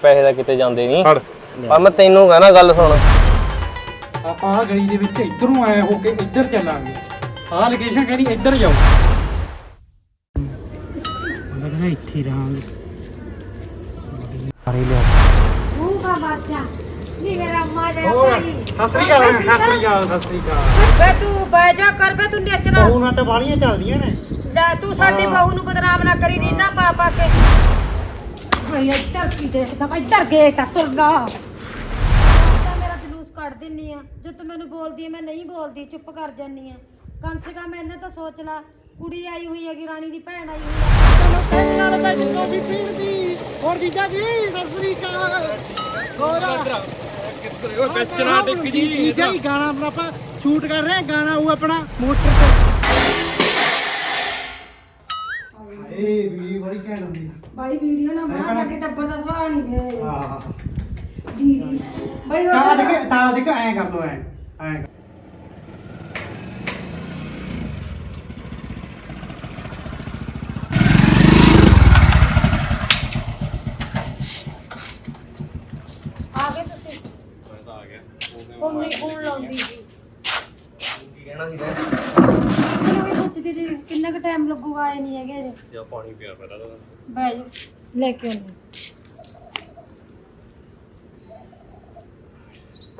ਪੈਸੇ ਦਾ ਕਿਤੇ ਜਾਂਦੇ ਨਹੀਂ। ਫੜ। ਪਰ ਮੈਂ ਤੈਨੂੰ ਕਹਿਣਾ ਗੱਲ ਸੁਣ। ਆਪਾਂ ਆਹ ਗਲੀ ਦੇ ਵਿੱਚ ਇੱਧਰੋਂ ਆਏ ਹੋ ਕੇ ਇੱਧਰ ਚੱਲਾਂਗੇ। ਆਹ ਲੋਕੇਸ਼ਨ ਕਹਿੰਦੀ ਇੱਧਰ ਜਾਓ। ਲੱਗਦਾ ਇੱਥੇ ਰਹਾਂਗੇ। ਸਾਰੇ ਲਿਆ। ਮੂੰਗਾ ਬਾਜਾ ਨੀ ਮੇਰਾ ਮਾਰਿਆ ਭਾਈ। ਸਤਿ ਸ੍ਰੀ ਅਕਾਲ ਸਤਿ ਸ੍ਰੀ ਅਕਾਲ। ਸਤਿ ਸ੍ਰੀ ਅਕਾਲ ਵੇ ਤੂੰ ਬਹਿ ਜਾ ਕਰ ਵੇ ਤੂੰ ਨੱਚਣਾ। ਬਹੂ ਨਾਲ ਤਾਂ ਬਾਲੀਆਂ ਚੱਲਦੀਆਂ ਨੇ। ਲੈ ਤੂੰ ਸਾਡੀ। ਬਹੂ ਨੂੰ ਬਦਨਾਮ ਨਾ ਕਰੀ ਰੀਨਾ ਪਾ ਪਾ ਕੇ। ਭਾਈ ਇੱਧਰ ਕੀ ਦੇਖਦਾ ਭਾਈ ਇੱਧਰ ਗੇਟ ਆ ਤੁਰਨਾ। ਤਾਂ ਮੇਰਾ ਜਲੂਸ ਕੱਢ ਦਿੰਨੀ ਆ। ਜੇ ਤੂੰ ਮੈਨੂੰ ਬੋਲਦੀ ਐ ਮੈਂ ਨਹੀਂ ਬੋਲਦੀ ਚੁੱਪ ਕਰ ਜਾਨੀ ਆ। ਕਮ ਸੇ ਕਮ ਇਹਨਾਂ ਤਾਂ ਸੋਚ ਲੈ ਕੁੜੀ ਆਈ ਹੋਈ ਹੈਗੀ ਰਾਣੀ ਦੀ ਭੈਣ ਆਈ ਹੋਈ ਹੈ ਚਲੋ ਤੇਰੇ ਨਾਲ ਮੈਂ ਕਾਫੀ ਪੀਣ ਦੀ। ਹੋਰ ਜੀਜਾ ਜੀ ਸਤਿ ਸ੍ਰੀ ਅਕਾਲ। ਹੋਰ ਕਿੱਧਰ ਕੱਚਰਾ ਟਿਕ ਜੀ। ਜੀਜਾ ਹੀ ਗਾਣਾ ਆਪਣਾ ਆਪਾਂ ਸ਼ੂਟ ਕਰ ਰਹੇ ਹਾਂ ਗਾਣਾ ਉਹ ਆਪਣਾ ਮੋਟਰ ਤੇ। ਘੈਂਟ ਹੁੰਦੀ ਆ। ਭਾਈ ਵੀਡੀਓ ਨਾ ਬਣਾ ਸਕੇ ਟੱਬਰ ਦਾ ਸਵਾਲ ਨਹੀਂ। ਹਾਂ ਜੀ ਜੀ। ਭਾਈ ਤਾਂ ਉਹ ਦੇਖ ਤਾਂ ਦੇਖ ਐਂ ਕਰ ਲੋ ਐਂ। ਐਂ। ਆ ਗਏ ਤੁਸੀਂ। ਮੈਂ ਤਾਂ ਆ ਗਿਆ। ਫੋਨ ਨਹੀਂ ਫੋਨ ਲਾਉਂਦੀ ਸੀ। ਕੀ ਕਹਿਣਾ ਸੀ ਚਲੋ ਵੀ ਪੁੱਛਦੀ ਸੀ ਕਿੰਨਾ ਕੁ ਟਾਈਮ ਲੱਗੂਗਾ ਆਏ ਨਹੀਂ ਹੈਗੇ ਜੇ ਜਾਂ ਪਾਣੀ ਪਿਆ ਪਹਿਲਾਂ ਤਾਂ। ਬਹਿ ਜਾ ਲੈ ਕੇ ਆਉਂਦੀ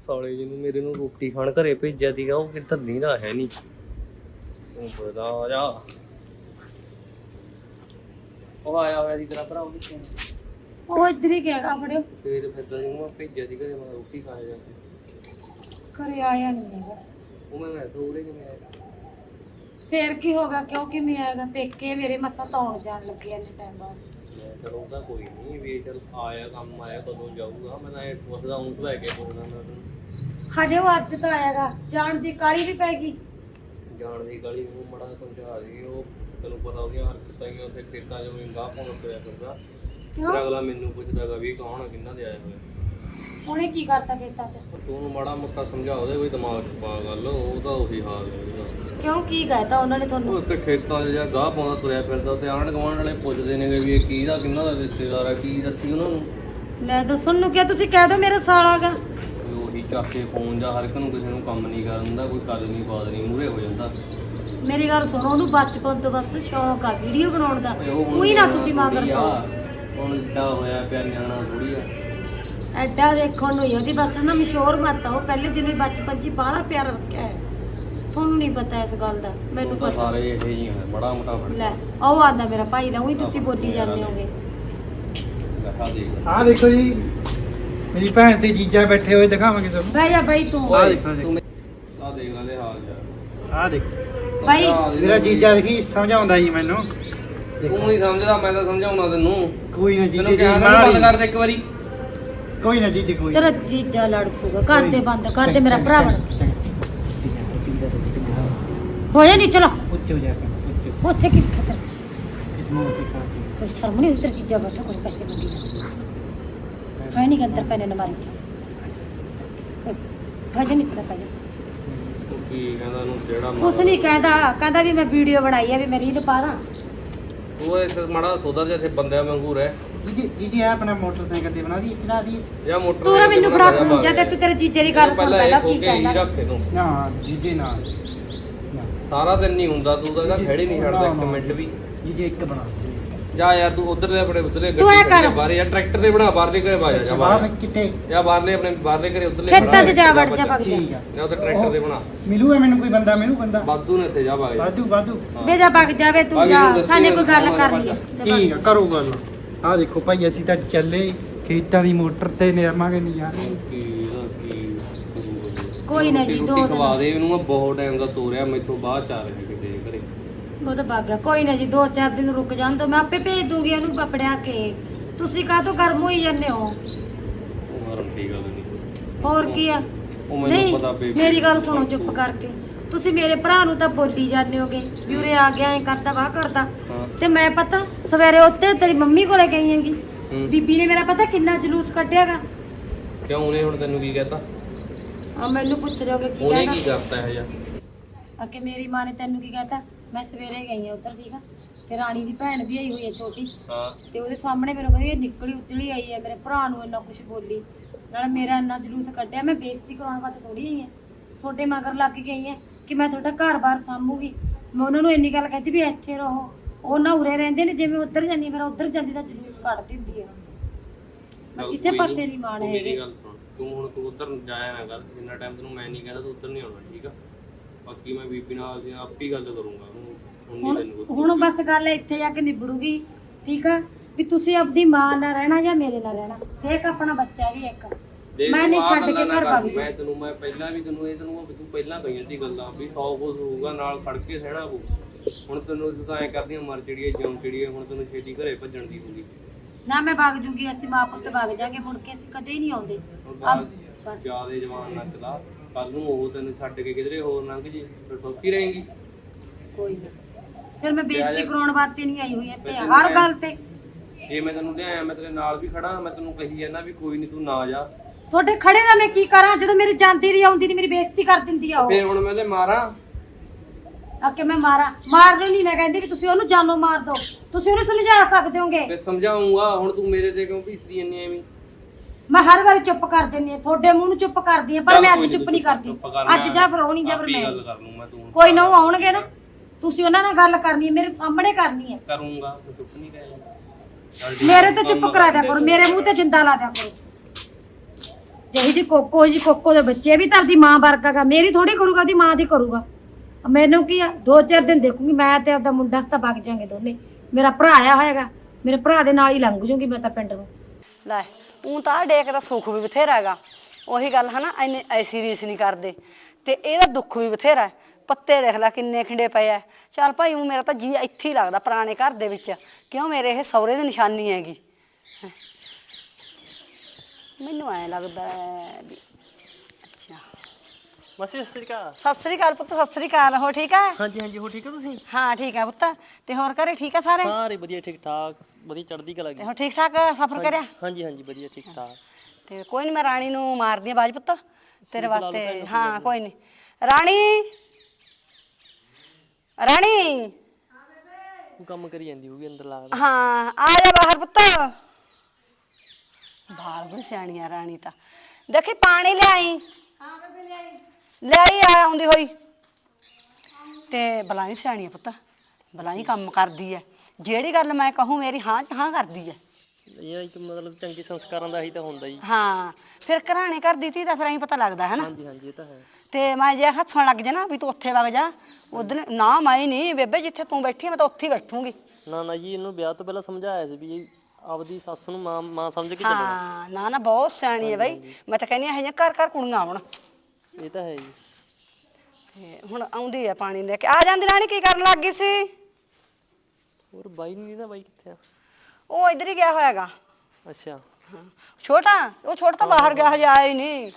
ਸਾਲੇ ਜੀ ਨੂੰ ਮੇਰੇ ਨੂੰ ਰੋਟੀ ਖਾਣ ਘਰੇ ਭੇਜਿਆ ਸੀਗਾ ਉਹ ਕਿੱਧਰ ਨਹੀਂ ਦਾ ਹੈ ਨਹੀਂ ਤੂੰ ਬੜਾ ਆ ਜਾ। ਉਹ ਆਇਆ ਹੋਇਆ ਸੀ ਤੇਰਾ ਭਰਾ ਉਹ ਕਿੱਥੇ ਆ? ਉਹ ਇੱਧਰ ਹੀ ਗਿਆ ਫੜਿਓ। ਫੇਰ ਫਿਰ ਤਾਂ ਮੈਂ ਭੇਜਿਆ ਸੀ ਘਰੇ ਮੈਂ ਰੋਟੀ ਖਾਇਆ ਜਾ ਕੇ ਘਰੇ ਆਇਆ ਨਹੀਂ ਹੈਗਾ। ਉਹ ਮੈਂ ਮੈਂ ਥੋੜੇ ਕਿਵੇਂ ਆਇਆ? ਫੇਰ ਕੀ ਹੋਗਾ ਕਿਉਂ ਕਿਵੇਂ ਆਏਗਾ ਪੇਕੇ ਮੇਰੇ ਮੱਥਾ ਤੌਣ ਜਾਣ ਲੱਗੇ ਇੰਨੇ ਟਾਈਮ ਬਾਅਦ। ਮੈਂ ਚਲੋ ਉਹਦਾ ਕੋਈ ਨਹੀਂ ਵੀ ਚਲ ਆਇਆ ਕੰਮ ਆਇਆ ਕਦੋਂ ਜਾਊਗਾ? ਮੈਂ ਤਾਂ ਇਹ ਪੁੱਛਦਾ ਹੁਣ ਤੋਂ ਲੈ ਕੇ ਪੁੱਛਦਾ ਮੈਂ ਤੈਨੂੰ ਹਜੇ ਉਹ ਅੱਜ ਤਾਂ ਆਏਗਾ ਜਾਣ ਦੀ ਕਾਲੀ ਵੀ ਪੈ ਗਈ। ਜਾਣ ਦੀ ਗਲੀ ਨੂੰ ਮੜਾ ਸਮਝਾ ਰਹੀ ਉਹ ਤੈਨੂੰ ਪਤਾ ਉਹਦੀਆਂ ਹਰਕਤਾਂ ਹੀ ਉੱਥੇ ਖੇਤਾਂ 'ਚ ਵੀ ਗਾਹ ਪਾਉਣ ਫਿਰਦਾ। ਕਿਉਂ? ਫਿਰ ਅਗਲਾ ਮੈਨੂੰ ਪੁੱਛਦਾਗਾ ਵੀ ਕੌਣ ਆ ਕਿੰਨਾ ਦੇ ਆਏ ਹੋਏ ਉਹਨੇ ਕੀ ਕਰਤਾ ਖੇਤਾਂ 'ਚ? ਤੂੰ ਮਾੜਾ ਮੋਟਾ ਸਮਝਾ ਉਹਦੇ ਕੋਈ ਦਿਮਾਗ 'ਚ ਪਾ ਗੱਲ ਉਹ ਤਾਂ ਉਹੀ ਹਾਲ ਹੈ ਉਹਦਾ। ਕਿਉਂ ਕੀ ਕਹਿਤਾ ਉਹਨਾਂ ਨੇ ਉਹ ਤੁਹਾਨੂੰ ਇੱਕ ਖੇਤਾਂ 'ਚ ਜਾਂ ਗਾਹ ਪਾਉਂਦਾ ਤੁਰਿਆ ਫਿਰਦਾ ਤੇ ਆਂਢ ਗੁਆਂਢ ਵਾਲੇ ਪੁੱਛਦੇ ਨੇਗੇ ਵੀ ਇਹ ਕਿਹਦਾ ਕਿੰਨਾ ਦਾ ਰਿਸ਼ਤੇਦਾਰ ਆ ਕੀ ਦੱਸੀ ਉਹਨਾਂ ਨੂੰ? ਲੈ ਦੱਸਣ ਨੂੰ ਕਿਹਾ ਤੁਸੀਂ ਕਹਿ ਦਿਓ ਮੇਰਾ ਸਾਲਾਗਾ ਵੀ ਉਹੀ ਚੱਕ ਕੇ ਫੋਨ ਜਾਂ ਹਰ ਇੱਕ ਨੂੰ ਕਿਸੇ ਨੂੰ ਕੰਮ ਨਹੀਂ ਕਰਨ ਦਿੰਦਾ ਕੋਈ ਗੱਲ ਨਹੀਂ ਬਾਤ ਨਹੀਂ ਮੂਰੇ ਹੋ ਜਾਂਦਾ। ਮੇਰੀ ਗੱਲ ਸੁਣੋ ਉਹਨੂੰ ਬਚਪਨ ਤੋਂ ਬਸ ਸ਼ੌਂਕ ਆ ਵੀਡੀਓ ਬਣਾਉਣ ਦਾ। ਓਏ ਉਹ ਹੁਣ ਉਹੀ ਨਾ ਤੁਸੀਂ ਮਗਰ ਆ, ਪਾਓ। ਹੁਣ ਜਿੱਦਾਂ ਹੋਇਆ ਪਿਆ ਨਿਆਣਾ ਥੋੜੀ ਆ। ਐਡਾ ਦੇਖਣ ਨੂੰ ਹੀ ਉਹਦੀ ਬਸ ਨਾ ਮਸ਼ਹੂਰ ਮਤ ਆ ਉਹ ਪਹਿਲੇ ਦਿਨੋਂ ਹੀ ਬਚਪਨ 'ਚ ਹੀ ਬਾਹਲਾ ਪਿਆਰ ਰੱਖਿਆ ਹੈ। ਤੁਹਾਨੂੰ ਨਹੀਂ ਪਤਾ ਇਸ ਗੱਲ ਦਾ ਮੈਨੂੰ ਉਹ ਤਾਂ ਪਤਾ। ਸਾਰੇ ਇਹੋ ਜਿਹੇ ਹੋਏ ਬੜਾ ਮੋਟਾ ਫੜ ਲੈ ਉਹ ਆਂਦਾ ਮੇਰਾ ਭਾਈ ਦਾ ਉਹੀ ਤੁਸੀਂ ਬੋਲੀ ਜਾਂਦੇ ਹੋਗੇ। ਲੱਖਾ ਆਹ ਦੇਖੋ। ਜੀ ਮੇਰੀ ਭੈਣ ਤੇ ਜੀਜਾ ਬੈਠੇ ਹੋਏ ਦਿਖਾਵਾਂਗੇ ਤੁਹਾਨੂੰ। ਬਹਿ ਜਾ ਬਾਈ ਤੂੰ। ਆਹ ਦੇਖੋ, ਦੇਖੋ। ਆ ਦੇਖ ਲੈ ਦੇ ਹਾਲ ਯਾਰ ਆਹ ਦੇਖੋ। ਬਾਈ। ਮੇਰਾ ਜੀਜਾ ਦੇਖੀ ਸਮਝਾਉਂਦਾ ਜੀ ਮੈਨੂੰ। ਤੂੰ ਨਹੀਂ ਸਮਝਦਾ ਮੈਂ ਤਾਂ ਸਮਝਾਉਣਾ ਤੈਨੂੰ। ਕੋਈ ਨਾ ਜੀਜੇ ਤੈਨੂੰ ਜੀ ਕਿਹਾ ਨਾ ਬੰਦ ਕਰ ਦੇ ਇੱਕ ਵਾਰੀ। ਕੋਈ ਨਾ ਜੀਜੇ ਕੋਈ ਤੇਰਾ ਜੀਜਾ ਲੜ ਪੂਗਾ ਕਰ ਦੇ ਬੰਦ ਕਰ ਦੇ ਮੇਰਾ ਭਰਾ ਬਣ। ਹੋ ਜਾ ਨਹੀਂ ਚਲੋ ਉੱਚੇ ਹੋ ਜਾ ਕੇ ਉੱਚੇ। ਉੱਥੇ ਕੀ ਖਤਰ ਕਿਸ ਨੂੰ ਸਿਖਾ ਤੇ ਸ਼ਰਮ ਨਹੀਂ ਉਤਰ ਜੀਜਾ ਬੈਠਾ ਕੋਈ ਪੈਸੇ ਮੰਗੀ ਹੈ ਨਹੀਂ ਅੰਦਰ ਪੈਨੇ ਨਮਾਰੀ ਚ। ਭਜਨ ਇਤਨਾ ਪੈ ਉਹ ਕੀ ਕਹਿੰਦਾ ਉਹਨੂੰ ਜਿਹੜਾ ਕੁਛ ਨਹੀਂ ਕਹਿੰਦਾ ਕਹਿੰਦਾ ਵੀ ਮੈਂ ਵੀਡੀਓ ਬਣਾਈ ਆ ਵੀ ਮੈਂ ਰੀਲ ਪਾ ਦਾਂ। ਉਹ ਇਸ ਮਾੜਾ ਸੋਦਰ ਜਿਹਾ ਇੱਥੇ ਬੰਦਿਆਂ ਵਾਂਗੂ ਰਹਿ। ਜੀਜੇ ਜੀਜੇ ਆ ਆਪਣਾ ਮੋਟਰਸਾਈਕਲ ਤੇ ਬਣਾ ਦੀ ਬਣਾ ਦੀ ਜਾਂ ਮੋਟਰ ਤੂੰ ਰਾ ਮੈਨੂੰ ਬੜਾ ਫੋਨ ਜਾਂ ਤੇ ਤੂੰ ਤੇਰੇ ਜੀਜੇ ਦੀ ਗੱਲ ਸੁਣ ਪਹਿਲਾਂ ਇਹ ਕੀ ਕਹਿੰਦਾ ਇਹਨੂੰ। ਨਾ ਜੀਜੇ ਨਾ ਸਾਰਾ ਦਿਨ ਨਹੀਂ ਹੁੰਦਾ ਤੂੰ ਤਾਂ ਖੇੜ ਨਹੀਂ ਛੱਡਦਾ ਇੱਕ ਮਿੰਟ ਵੀ। ਜੀਜੇ ਇੱਕ ਬਣਾ। ਜਾ ਯਾਰ ਤੂੰ ਉਧਰ ਦੇ ਆਪਣੇ ਉਧਰਲੇ ਤੂੰ ਐਂ ਕਰ। ਬਾਹਰ ਯਾਰ ਟਰੈਕਟਰ ਤੇ ਬਣਾ ਬਾਹਰਲੇ ਘਰੇ ਬਾਜਾ ਜਾ ਬਾਹਰ ਬਾਹਰ ਕਿੱਥੇ? ਜਾਂ ਬਾਹਰਲੇ ਆਪਣੇ ਬਾਹਰਲੇ ਘਰੇ ਉਧਰਲੇ ਖੇਤਾਂ 'ਚ ਜਾ ਵੜ ਜਾ ਭਗ ਜਾ। ਠੀਕ ਆ। ਜਾਂ ਉਧਰ ਟਰੈਕਟਰ ਤੇ ਬਣਾ। ਮਿਲੂਗਾ ਮੈਨੂੰ ਕੋਈ ਬੰਦਾ ਮੈਨੂੰ ਬੰਦਾ। ਬਾਦੂ ਨੇ ਇੱਥੇ ਜਾ ਬਾਗ ਜਾ। ਵਾਧੂ ਵਾਧੂ। ਬੇ ਜਾ ਭਗ ਜਾਵੇ ਤੂੰ ਜਾ। ਸਾਨੇ ਕੋਈ ਗੱਲ ਕਰਨੀ ਹੈ। ਠੀਕ ਆ ਕਰੋ ਗੱਲ। ਆ ਦੇਖੋ ਭਾਈ ਅਸੀਂ ਤਾਂ ਚੱਲੇ ਖੇਤਾਂ ਦੀ ਮੋਟਰ ਤੇ ਨਿਰਮਾਂਗੇ ਨਹੀਂ ਯਾਰ। ਕੀ ਇਹਦਾ ਕੀ ਗੁਰੂ ਕੋਈ ਨਾ ਜੀ, ਰੋਟੀ ਦੋ ਖਵਾ। ਦੇ ਇਹਨੂੰ ਮੈਂ ਬਹੁਤ ਟਾਈਮ ਦਾ ਤੋਰਿਆ ਮੈਥੋਂ ਬਾਅਦ ਚ ਆ ਰਿਹਾ ਕਿਤੇ ਘਰੇ। ਉਹ ਤਾਂ ਭੱਗ ਗਿਆ। ਕੋਈ ਨਾ ਜੀ ਦੋ ਚਾਰ ਦਿਨ ਰੁਕ ਜਾਣ ਤਾਂ ਮੈਂ ਆਪੇ ਭੇਜ ਦੂੰਗੀ ਇਹਨੂੰ ਪਪੜਿਆ ਕੇ। ਤੁਸੀਂ ਕਾਹ ਤੋਂ ਗਰਮ ਹੋਈ ਜਾਂਦੇ ਹੋ? ਉਹ ਮਰਨ ਦੀ ਗੱਲ ਨਹੀਂ। ਹੋਰ ਕੀ ਆ? ਉਹ ਮੈਨੂੰ ਨਹੀਂ ਮੇਰੀ ਗੱਲ ਸੁਣੋ ਚੁੱਪ ਕਰਕੇ। ਤੁਸੀਂ ਮੇਰੇ ਭਰਾ ਨੂੰ ਤਾਂ ਬੋਲੀ ਜਾਂਦੇ ਹੋਗੇ ਵੀ ਉਰੇ ਆ ਗਿਆ ਐ ਕਰਦਾ ਵਾਹ ਕਰਦਾ। ਹਾਂ। ਤੇ ਮੈਂ ਪਤਾ ਸਵੇਰੇ ਉੱਤੇ ਤੇਰੀ ਮੰਮੀ ਕੋਲੇ ਗਈ ਹੈਗੀ। ਹੂੰ। ਬੀਬੀ ਨੇ ਮੇਰਾ ਪਤਾ ਕਿੰਨਾ ਜਲੂਸ ਕੱਢਿਆਗਾ? ਕਿਉਂ ਉਹਨੇ ਹੁਣ ਤੈਨੂੰ ਕੀ ਕਹਿਤਾ? ਆ ਮੈਨੂੰ ਪੁੱਛ ਜਾਓਗੇ ਕੀ ਉਹਨੇ ਕੀ ਕਹਿੰਦਾ ਕਰਤਾ ਇਹ ਜਿਹਾ? ਆ ਕਿ ਮੇਰੀ ਮਾਂ ਨੇ ਤੈਨੂੰ ਕੀ ਕਹਤਾ? ਮੈਂ ਸਵੇਰੇ ਗਈ ਆ ਉੱਧਰ ਠੀਕ ਆ। ਤੇ ਰਾਣੀ ਦੀ ਭੈਣ ਵੀ ਆਈ ਹੋਈ ਹੈ ਛੋਟੀ। ਹਾਂ। ਤੇ ਉਹਦੇ ਸਾਹਮਣੇ ਮੈਨੂੰ ਕਹਿੰਦੀ ਇਹ ਨਿਕਲੀ ਉਤਲੀ ਆਈ ਹੈ ਮੇਰੇ ਭਰਾ ਨੂੰ ਇੰਨਾ ਕੁਝ ਬੋਲੀ। ਨਾਲ ਮੇਰਾ ਇੰਨਾ ਜਲੂਸ ਕੱਢਿਆ ਮੈਂ ਬੇਇੱਜ਼ਤੀ ਕਰਾਉਣ ਵਾਸਤੇ ਥੋੜੀ ਆਈ ਹਾਂ ਤੁਹਾਡੇ ਮਗਰ ਲੱਗ ਕੇ ਗਈ ਹਾਂ ਕਿ ਮੈਂ ਤੁਹਾਡਾ ਘਰ-ਬਾਰ ਸਾਂਭੂਗੀ। ਮੈਂ ਉਹਨਾਂ ਨੂੰ ਇੰਨੀ ਗੱਲ ਕਹਿੰਦੀ ਵੀ ਇੱਥੇ ਰਹੋ। ਉਹ ਨਾ ਉਰੇ ਰਹਿੰਦੇ ਨੇ ਜਿਵੇਂ ਉੱਧਰ ਜਾਂਦੀ ਮੇਰਾ ਉੱਧਰ ਜਾਂਦੀ ਦਾ ਜਲੂਸ ਕੱਢ ਦਿੰਦੀ ਹੈ ਮੈਂ ਚੱਲ ਕਿਸੇ ਕੋਈ ਪਾਸੇ ਨੀ, ਨਹੀਂ ਮਾਣ ਤੂੰ ਮੇਰੀ ਹੈਗੇ। ਗੱਲ ਸੁਣ। ਤੂੰ ਹੁਣ ਤੂੰ ਉਧਰ ਜਾਇਆ ਨਾ ਕਰ। ਜਿੰਨਾ ਟਾਈਮ ਤੈਨੂੰ ਮੈਂ ਨਹੀਂ ਕਹਿੰਦਾ ਤੂੰ ਉਧਰ ਨਹੀਂ ਆਉਣਾ ਠੀਕ ਆ? ਬਾਕੀ ਮੈਂ ਬੀਬੀ ਨਾਲ ਆਪ ਹੀ ਗੱਲ ਕਰੂੰਗਾ ਹੁਣ ਹੁਣ ਨਹੀਂ ਹੁਣ ਤੈਨੂੰ ਕੁਛ ਹੁਣ ਬਸ ਗੱਲ ਇੱਥੇ ਜਾ ਕੇ ਨਿਬੜੂਗੀ ਠੀਕ ਆ? ਵੀ ਤੁਸੀਂ ਆਪਦੀ ਮਾਂ ਨਾਲ ਰਹਿਣਾ ਜਾਂ ਮੇਰੇ ਨਾਲ ਰਹਿਣਾ? ਤੇ ਇੱਕ ਆਪਣਾ ਬੱਚਾ ਵੀ ਇੱਕ। ਦੇਖ ਮੈਂ ਤੂੰ ਨਹੀਂ ਆਹ ਛੱਡ ਕੇ ਗੱਲਾਂ ਨਾ ਘਰ ਕਰ, ਮੈਂ ਤੈਨੂੰ ਮੈਂ ਪਹਿਲਾਂ ਵੀ ਤੈਨੂੰ ਇਹ ਤੈਨੂੰ ਤੂੰ ਪਹਿਲਾਂ ਕਹੀਆਂ ਸੀ ਗੱਲਾਂ ਵੀ 100 ਕੁਝ ਹੋਊਗਾ ਨਾਲ ਖੜ ਕੇ ਸਹਿਣਾ ਪਊ ਹੁਣ ਤੈਨੂੰ ਤੂੰ ਤਾਂ ਐ ਕਰਦੀਆਂ ਮਰ ਚੜੀਏ ਜਿਉਂ ਚੜੀਏ ਹੁਣ ਤੈਨੂੰ ਛੇਤੀ ਘਰੇ ਭੱਜਣ ਦੀ ਹੋਊਗੀ ਨਾ ਮੈਂ ਵਗ ਜੂਗੀ ਅਸੀਂ ਮਾਂ ਪੁੱਤ ਜਾਾਂਗੇ ਮੁੜ ਕੇ ਅਸੀਂ ਕਦੇ ਹੀ ਨਹੀਂ ਆਉਂਦੇ। ਹੁਣ ਅਬ ਬਾਅਦ ਬਸ। ਜਿਆਦੇ ਜਵਾਨ ਨਾ ਚਲਾ। ਕੱਲ ਨੂੰ ਉਹ ਤੈਨੂੰ ਛੱਡ ਕੇ ਕਿਧਰੇ ਹੋਰ ਲੰਘ ਜੇ ਫਿਰ ਠੋਕੀ ਰਹੇਗੀ। ਕੋਈ ਨਹੀਂ ਫਿਰ ਮੈਂ ਬੇਇੱਜ਼ਤੀ ਕਰਾਉਣ ਵਾਸਤੇ ਨਹੀਂ ਆਈ ਹੋਈ ਇੱਥੇ ਹਰ ਗੱਲ ਤੇ। ਜੇ ਮੈਂ ਤੈਨੂੰ ਲਿਆਇਆ ਮੈਂ ਤੇਰੇ ਨਾਲ ਵੀ ਖੜਾ ਮੈਂ ਤੈਨੂੰ ਕਹੀ ਜਾਂਦਾ ਵੀ ਕੋਈ ਨਹੀਂ ਤੂੰ ਨਾ ਜਾ। ਤੁਹਾਡੇ ਖੜੇ ਦਾ ਮੈਂ ਕੀ ਕਰਾਂ? ਜਦੋਂ ਮੇਰੀ ਜਾਂਦੀ ਰਹੀ ਆਉਂਦੀ ਨਹੀਂ ਮੇਰੀ ਬੇਇੱਜ਼ਤੀ ਕਰ ਦਿੰਦੀ ਆ ਉਹ। ਫਿਰ ਹੁਣ ਮੈਂ ਤੇ ਮਾਰਾਂ। ਆ ਕੇ ਮੈਂ ਮਾਰਾਂ। ਮਾਰਦੇ ਨਹੀਂ ਮੈਂ ਕਹਿੰਦੀ ਵੀ ਤੁਸੀਂ ਉਹਨੂੰ ਜਾਨੋਂ ਮਾਰ ਦਿਓ। ਤੁਸੀਂ ਉਹਨੂੰ ਸਮਝਾ ਸਕਦੇ ਹੋਗੇ। ਫਿਰ ਸਮਝਾਉਂਗਾ ਹੁਣ ਤੂੰ ਮੇਰੇ ਤੇ ਕਿਉਂ ਭੀਸਦੀ ਇੰਨੀ ਐਵੇਂ? ਮੈਂ ਹਰ ਵਾਰੀ ਚੁੱਪ ਕਰ ਦਿੰਦੀ ਆ ਤੁਹਾਡੇ ਮੂੰਹ ਨੂੰ ਚੁੱਪ ਕਰਦੀ ਆ ਪਰ ਚੱਲ ਮੈਂ ਕੋਈ ਅੱਜ ਚੁੱਪ ਨਹੀਂ ਕਰਦੀ। ਚੁੱਪ ਅੱਜ ਜਾਂ ਫਿਰ ਉਹ ਨਹੀਂ ਜਾਂ ਫਿਰ ਆਪੇ ਮੈਂ ਗੱਲ ਨਹੀਂ। ਕਰ ਲੂੰ ਮੈਂ ਤੂੰ ਕੋਈ ਨਾ ਉਹ ਆਉਣਗੇ ਨਾ ਤੁਸੀਂ ਉਹਨਾਂ ਨਾਲ ਗੱਲ ਕਰਨੀ ਹੈ ਮੇਰੇ ਸਾਹਮਣੇ ਕਰਨੀ ਹੈ। ਕਰੂੰਗਾ ਤੂੰ ਚੁੱਪ ਨਹੀਂ ਕਰਾਂਗਾ ਚੱਲ ਠੀਕ ਮੇਰੇ ਤੇ ਚੁੱਪ ਕਰਾ ਦਿਆ ਕਰ ਮੇਰੇ ਮੂੰਹ ਤੇ ਜਿੰਦਾ ਲਾ ਦਿਆ ਕਰੋ। ਜਿਹੀ ਜੀ ਕੋਕੋ ਜੀ ਕੋਕੋ ਦੇ ਬੱਚੇ ਵੀ ਤਾਂ ਆਪਦੀ ਮਾਂ ਵਰਗਾਗਾ ਮੇਰੀ ਥੋੜੀ ਕਰੂਗਾ ਦੀ ਮਾਂ ਦੀ ਕਰੂਗਾ। ਮੈਨੂੰ ਕੀ ਆ ਦੋ ਚਾਰ ਦਿਨ ਦੇਖੂਗੀ ਮੈਂ ਤੇ ਆਪਦਾ ਮੁੰਡਾ ਤਾਂ ਵਗ ਜਾਾਂਗੇ ਦੋਨੇ। ਮੇਰਾ ਭਰਾ ਆਇਆ ਹੋਏਗਾ ਮੇਰੇ ਭਰਾ ਦੇ ਨਾਲ ਹੀ ਲੰਘ ਜੂਗੀ ਮੈਂ ਤਾਂ ਪਿੰਡ ਨੂੰ। ਲੈ ਉਹ ਤਾਂ ਡੇਕ ਦਾ ਸੁੱਖ ਵੀ ਬਥੇਰਾ ਹੈਗਾ। ਉਹੀ ਗੱਲ ਹਨਾ ਐਨੇ ਐਸੀ ਰੀਸ ਨਹੀਂ ਕਰਦੇ। ਤੇ ਇਹਦਾ ਦੁੱਖ ਵੀ ਬਥੇਰਾ ਹੈ। ਪੱਤੇ ਦੇਖ ਲੈ ਕਿੰਨੇ ਖਿੰਡੇ ਪਏ ਐ ਚੱਲ ਭਾਈ ਉਹ ਮੇਰਾ ਤਾਂ ਜੀ ਇੱਥੇ ਹੀ ਲੱਗਦਾ ਪੁਰਾਣੇ ਘਰ ਦੇ ਵਿੱਚ। ਕਿਉਂ ਮੇਰੇ ਇਹ ਸੌਰੇ ਦੀ ਨਿਸ਼ਾਨੀ ਹੈਗੀ? ਮੈਨੂੰ ਐ ਲੱਗਦਾ ਹੈ ਵੀ ਮਾਸੀ ਸਤਿ ਸ਼੍ਰੀ ਅਕਾਲ। ਸਤਿ ਸ੍ਰੀ ਅਕਾਲ ਪੁੱਤ ਸਤਿ ਸ੍ਰੀ ਅਕਾਲ। ਹੋ ਠੀਕ ਹੈ ਹਾਂਜੀ ਹਾਂਜੀ ਹੋ ਠੀਕ ਹੋ ਤੁਸੀਂ? ਹਾਂ ਠੀਕ ਹੈ ਪੁੱਤ। ਤੇ ਹੋਰ ਘਰੇ ਠੀਕ ਹੈ ਸਾਰੇ? ਸਾਰੇ ਵਧੀਆ ਠੀਕ ਠਾਕ ਵਧੀਆ ਚੜ੍ਹਦੀ ਕਲਾ ਗਈ ਹੋਰ ਠੀਕ ਠਾਕ ਸਫ਼ਰ ਕਰਿਆ? ਹਾਂਜੀ ਹਾਂਜੀ ਵਧੀਆ ਠੀਕ ਠਾਕ। ਤੇ ਕੋਈ ਨਹੀਂ ਮੈਂ ਰਾਣੀ ਨੂੰ ਮਾਰਦੀ ਆ ਬਾਜ ਪੁੱਤ ਤੇਰੇ ਵਾਸਤੇ। ਹਾਂ ਕੋਈ ਨਹੀਂ ਰਾਣੀ! ਰਾਣੀ! ਉਹ ਕੰਮ ਕਰੀ ਜਾਂਦੀ ਹੋਊਗੀ ਅੰਦਰ ਲੱਗਦਾ ਹਾਂ ਆ ਜਾ ਬਾਹਰ ਪੁੱਤ। ਬਾਲ ਬੜੀ ਸਿਆਣੀ ਆ ਰਾਣੀ ਤਾਂ। ਦੇਖੀ ਪਾਣੀ ਲਿਆਈ? ਹਾਂ ਬੇਬੇ ਲਿਆਈ। ਲੈ ਆ ਆਉਂਦੀ ਹੋਈ। ਤੇ ਬਲਾਈ ਸਿਆਣੀ ਆ ਪੁੱਤ ਬਲਾਈ ਕੰਮ ਕਰਦੀ ਐ। ਜਿਹੜੀ ਗੱਲ ਮੈਂ ਕਹੂੰ ਮੇਰੀ ਹਾਂ ਚ ਹਾਂ ਕਰਦੀ ਐ। ਇਹ ਇੱਕ ਮਤਲਬ ਚੰਗੇ ਸੰਸਕਾਰਾਂ ਦਾ ਹੀ ਤਾਂ ਹੁੰਦਾ ਜੀ। ਹਾਂ ਫਿਰ ਘਰਾਣੇ ਕਰ ਦਿੱਤੀ ਤਾਂ ਫਿਰ ਐਂ ਪਤਾ ਲੱਗਦਾ ਹੈ ਨਾ? ਹਾਂਜੀ ਹਾਂਜੀ ਇਹ ਤਾਂ ਹੈ। ਤੇ ਮੈਂ ਜੇ ਹੱਸਣ ਲੱਗ ਜਾ ਨਾ ਵੀ ਤੂੰ ਉੱਥੇ ਵਗ ਜਾ ਉਦੋਂ ਨਾ ਮੈਂ ਨਹੀਂ ਬੇਬੇ ਜਿੱਥੇ ਤੂੰ ਬੈਠੀ ਆ, ਮੈਂ ਤਾਂ ਉੱਥੇ ਹੀ ਬੈਠੂੰਗੀ। ਨਾ ਨਾ ਜੀ ਇਹਨੂੰ ਵਿਆਹ ਤੋਂ ਪਹਿਲਾਂ ਸਮਝਾਇਆ ਸੀ ਵੀ ਇਹ ਆਪਦੀ ਸੱਸ ਨੂੰ ਮਾਂ ਮਾਂ ਸਮਝ ਕੇ ਚੱਲਣਾ। ਹਾਂ ਨਾ ਨਾ ਬਹੁਤ ਸਿਆਣੀ ਹੈ ਬਈ। ਮੈਂ ਤਾਂ ਕਹਿੰਦੀ ਆ ਇਹ ਘਰ ਘਰ ਕੁੜੀਆਂ ਆਉਣ। ਇਹ ਤਾਂ ਹੈ ਜੀ। ਤੇ ਹੁਣ ਆਉਂਦੀ ਆ ਪਾਣੀ ਲੈ ਕੇ। ਆ ਜਾਂਦੀ ਰਾਣੀ ਕੀ ਕਰਨ ਲੱਗ ਗਈ ਸੀ? ਹੋਰ ਬਾਈ ਨਹੀਂ ਨਾ ਬਾਈ ਕਿੱਥੇ ਆ? ਉਹ ਇੱਧਰ ਹੀ ਗਿਆ ਹੋਇਆਗਾ। ਅੱਛਾ। ਛੋਟਾ? ਉਹ ਛੋਟਾ ਤਾਂ ਬਾਹਰ ਗਿਆ ਹਜੇ ਆਇਆ ਹੀ ਨਹੀਂ।